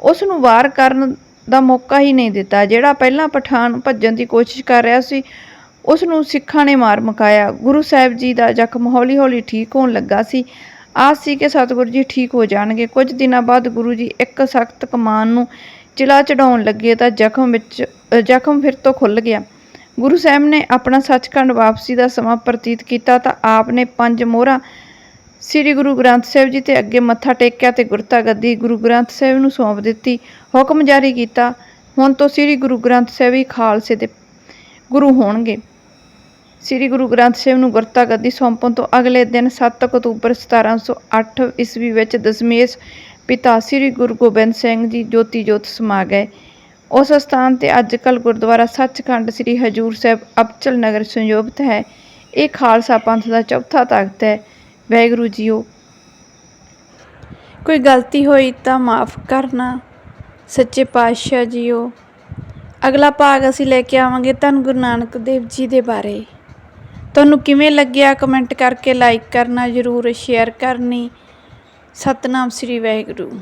S2: ਉਸ ਨੂੰ ਵਾਰ ਕਰਨ ਦਾ ਮੌਕਾ ਹੀ ਨਹੀਂ ਦਿੱਤਾ। ਜਿਹੜਾ ਪਹਿਲਾਂ ਪਠਾਨ ਭੱਜਣ ਦੀ ਕੋਸ਼ਿਸ਼ ਕਰ ਰਿਹਾ ਸੀ, ਉਸ ਨੂੰ ਸਿੱਖਾਂ ਨੇ ਮਾਰ ਮੁਕਾਇਆ। ਗੁਰੂ ਸਾਹਿਬ ਜੀ ਦਾ ਜ਼ਖਮ ਹੌਲੀ-ਹੌਲੀ ਠੀਕ ਹੋਣ ਲੱਗਾ ਸੀ। ਆਸ ਸੀ ਕਿ ਸਤਿਗੁਰੂ ਜੀ ਠੀਕ ਹੋ ਜਾਣਗੇ। ਕੁਝ ਦਿਨਾਂ ਬਾਅਦ ਗੁਰੂ ਜੀ ਇੱਕ ਸਖਤ ਕਮਾਨ ਨੂੰ ਚਿਲਾ ਚੜਾਉਣ ਲੱਗੇ ਤਾਂ ਜ਼ਖਮ ਵਿੱਚ ਜ਼ਖਮ ਫਿਰ ਤੋਂ ਖੁੱਲ ਗਿਆ। ਗੁਰੂ ਸਾਹਿਬ ਨੇ ਆਪਣਾ ਸੱਚਖੰਡ ਵਾਪਸੀ ਦਾ ਸਮਾਂ ਪ੍ਰਤੀਤ ਕੀਤਾ ਤਾਂ ਆਪ ਨੇ ਪੰਜ ਮੋਹਰਾਂ ਸ੍ਰੀ ਗੁਰੂ ਗ੍ਰੰਥ ਸਾਹਿਬ ਜੀ ਤੇ ਅੱਗੇ ਮੱਥਾ ਟੇਕਿਆ ਤੇ ਗੁਰਤਾ ਗੱਦੀ ਗੁਰੂ ਗ੍ਰੰਥ ਸਾਹਿਬ ਨੂੰ ਸੌਂਪ ਦਿੱਤੀ, ਹੁਕਮ ਜਾਰੀ ਕੀਤਾ। ਹੁਣ ਤੋਂ ਸ੍ਰੀ ਗੁਰੂ ਗ੍ਰੰਥ ਸਾਹਿਬ ਹੀ ਖਾਲਸੇ ਦੇ ਗੁਰੂ ਹੋਣਗੇ। ਸ੍ਰੀ ਗੁਰੂ ਗ੍ਰੰਥ ਸਾਹਿਬ ਨੂੰ ਗੁਰਤਾ ਗੱਦੀ ਸੌਂਪਣ ਤੋਂ ਅਗਲੇ ਦਿਨ 7 ਅਕਤੂਬਰ 1708 ਈਸਵੀ ਵਿੱਚ ਦਸ਼ਮੇਸ਼ ਪਿਤਾ ਸ੍ਰੀ ਗੁਰੂ ਗੋਬਿੰਦ ਸਿੰਘ ਜੀ ਜੋਤੀ ਜੋਤ ਸਮਾ ਗਏ। ਉਸ ਸਥਾਨ ਤੇ ਅੱਜ ਕੱਲ੍ਹ ਗੁਰਦੁਆਰਾ ਸੱਚਖੰਡ ਸ੍ਰੀ ਹਜੂਰ ਸਾਹਿਬ ਅਬਚਲ ਨਗਰ ਸੰਯੋਜਿਤ ਹੈ। ਇਹ ਖਾਲਸਾ ਪੰਥ ਦਾ ਚੌਥਾ ਤਖਤ ਹੈ। ਵਾਹਿਗੁਰੂ ਜੀਓ।
S1: ਕੋਈ ਗਲਤੀ ਹੋਈ ਤਾਂ ਮਾਫ ਕਰਨਾ। ਸੱਚੇ ਪਾਤਸ਼ਾਹ ਜੀਓ। ਅਗਲਾ ਭਾਗ ਅਸੀਂ ਲੈ ਕੇ ਆਵਾਂਗੇ ਧੰਨ ਗੁਰੂ ਨਾਨਕ ਦੇਵ ਜੀ ਦੇ ਬਾਰੇ। ਤੁਹਾਨੂੰ ਕਿਵੇਂ ਲੱਗਿਆ ਕਮੈਂਟ ਕਰਕੇ ਲਾਈਕ ਕਰਨਾ, ਜ਼ਰੂਰ ਸ਼ੇਅਰ ਕਰਨੀ। ਸਤਨਾਮ ਸ੍ਰੀ ਵਾਹਿਗੁਰੂ।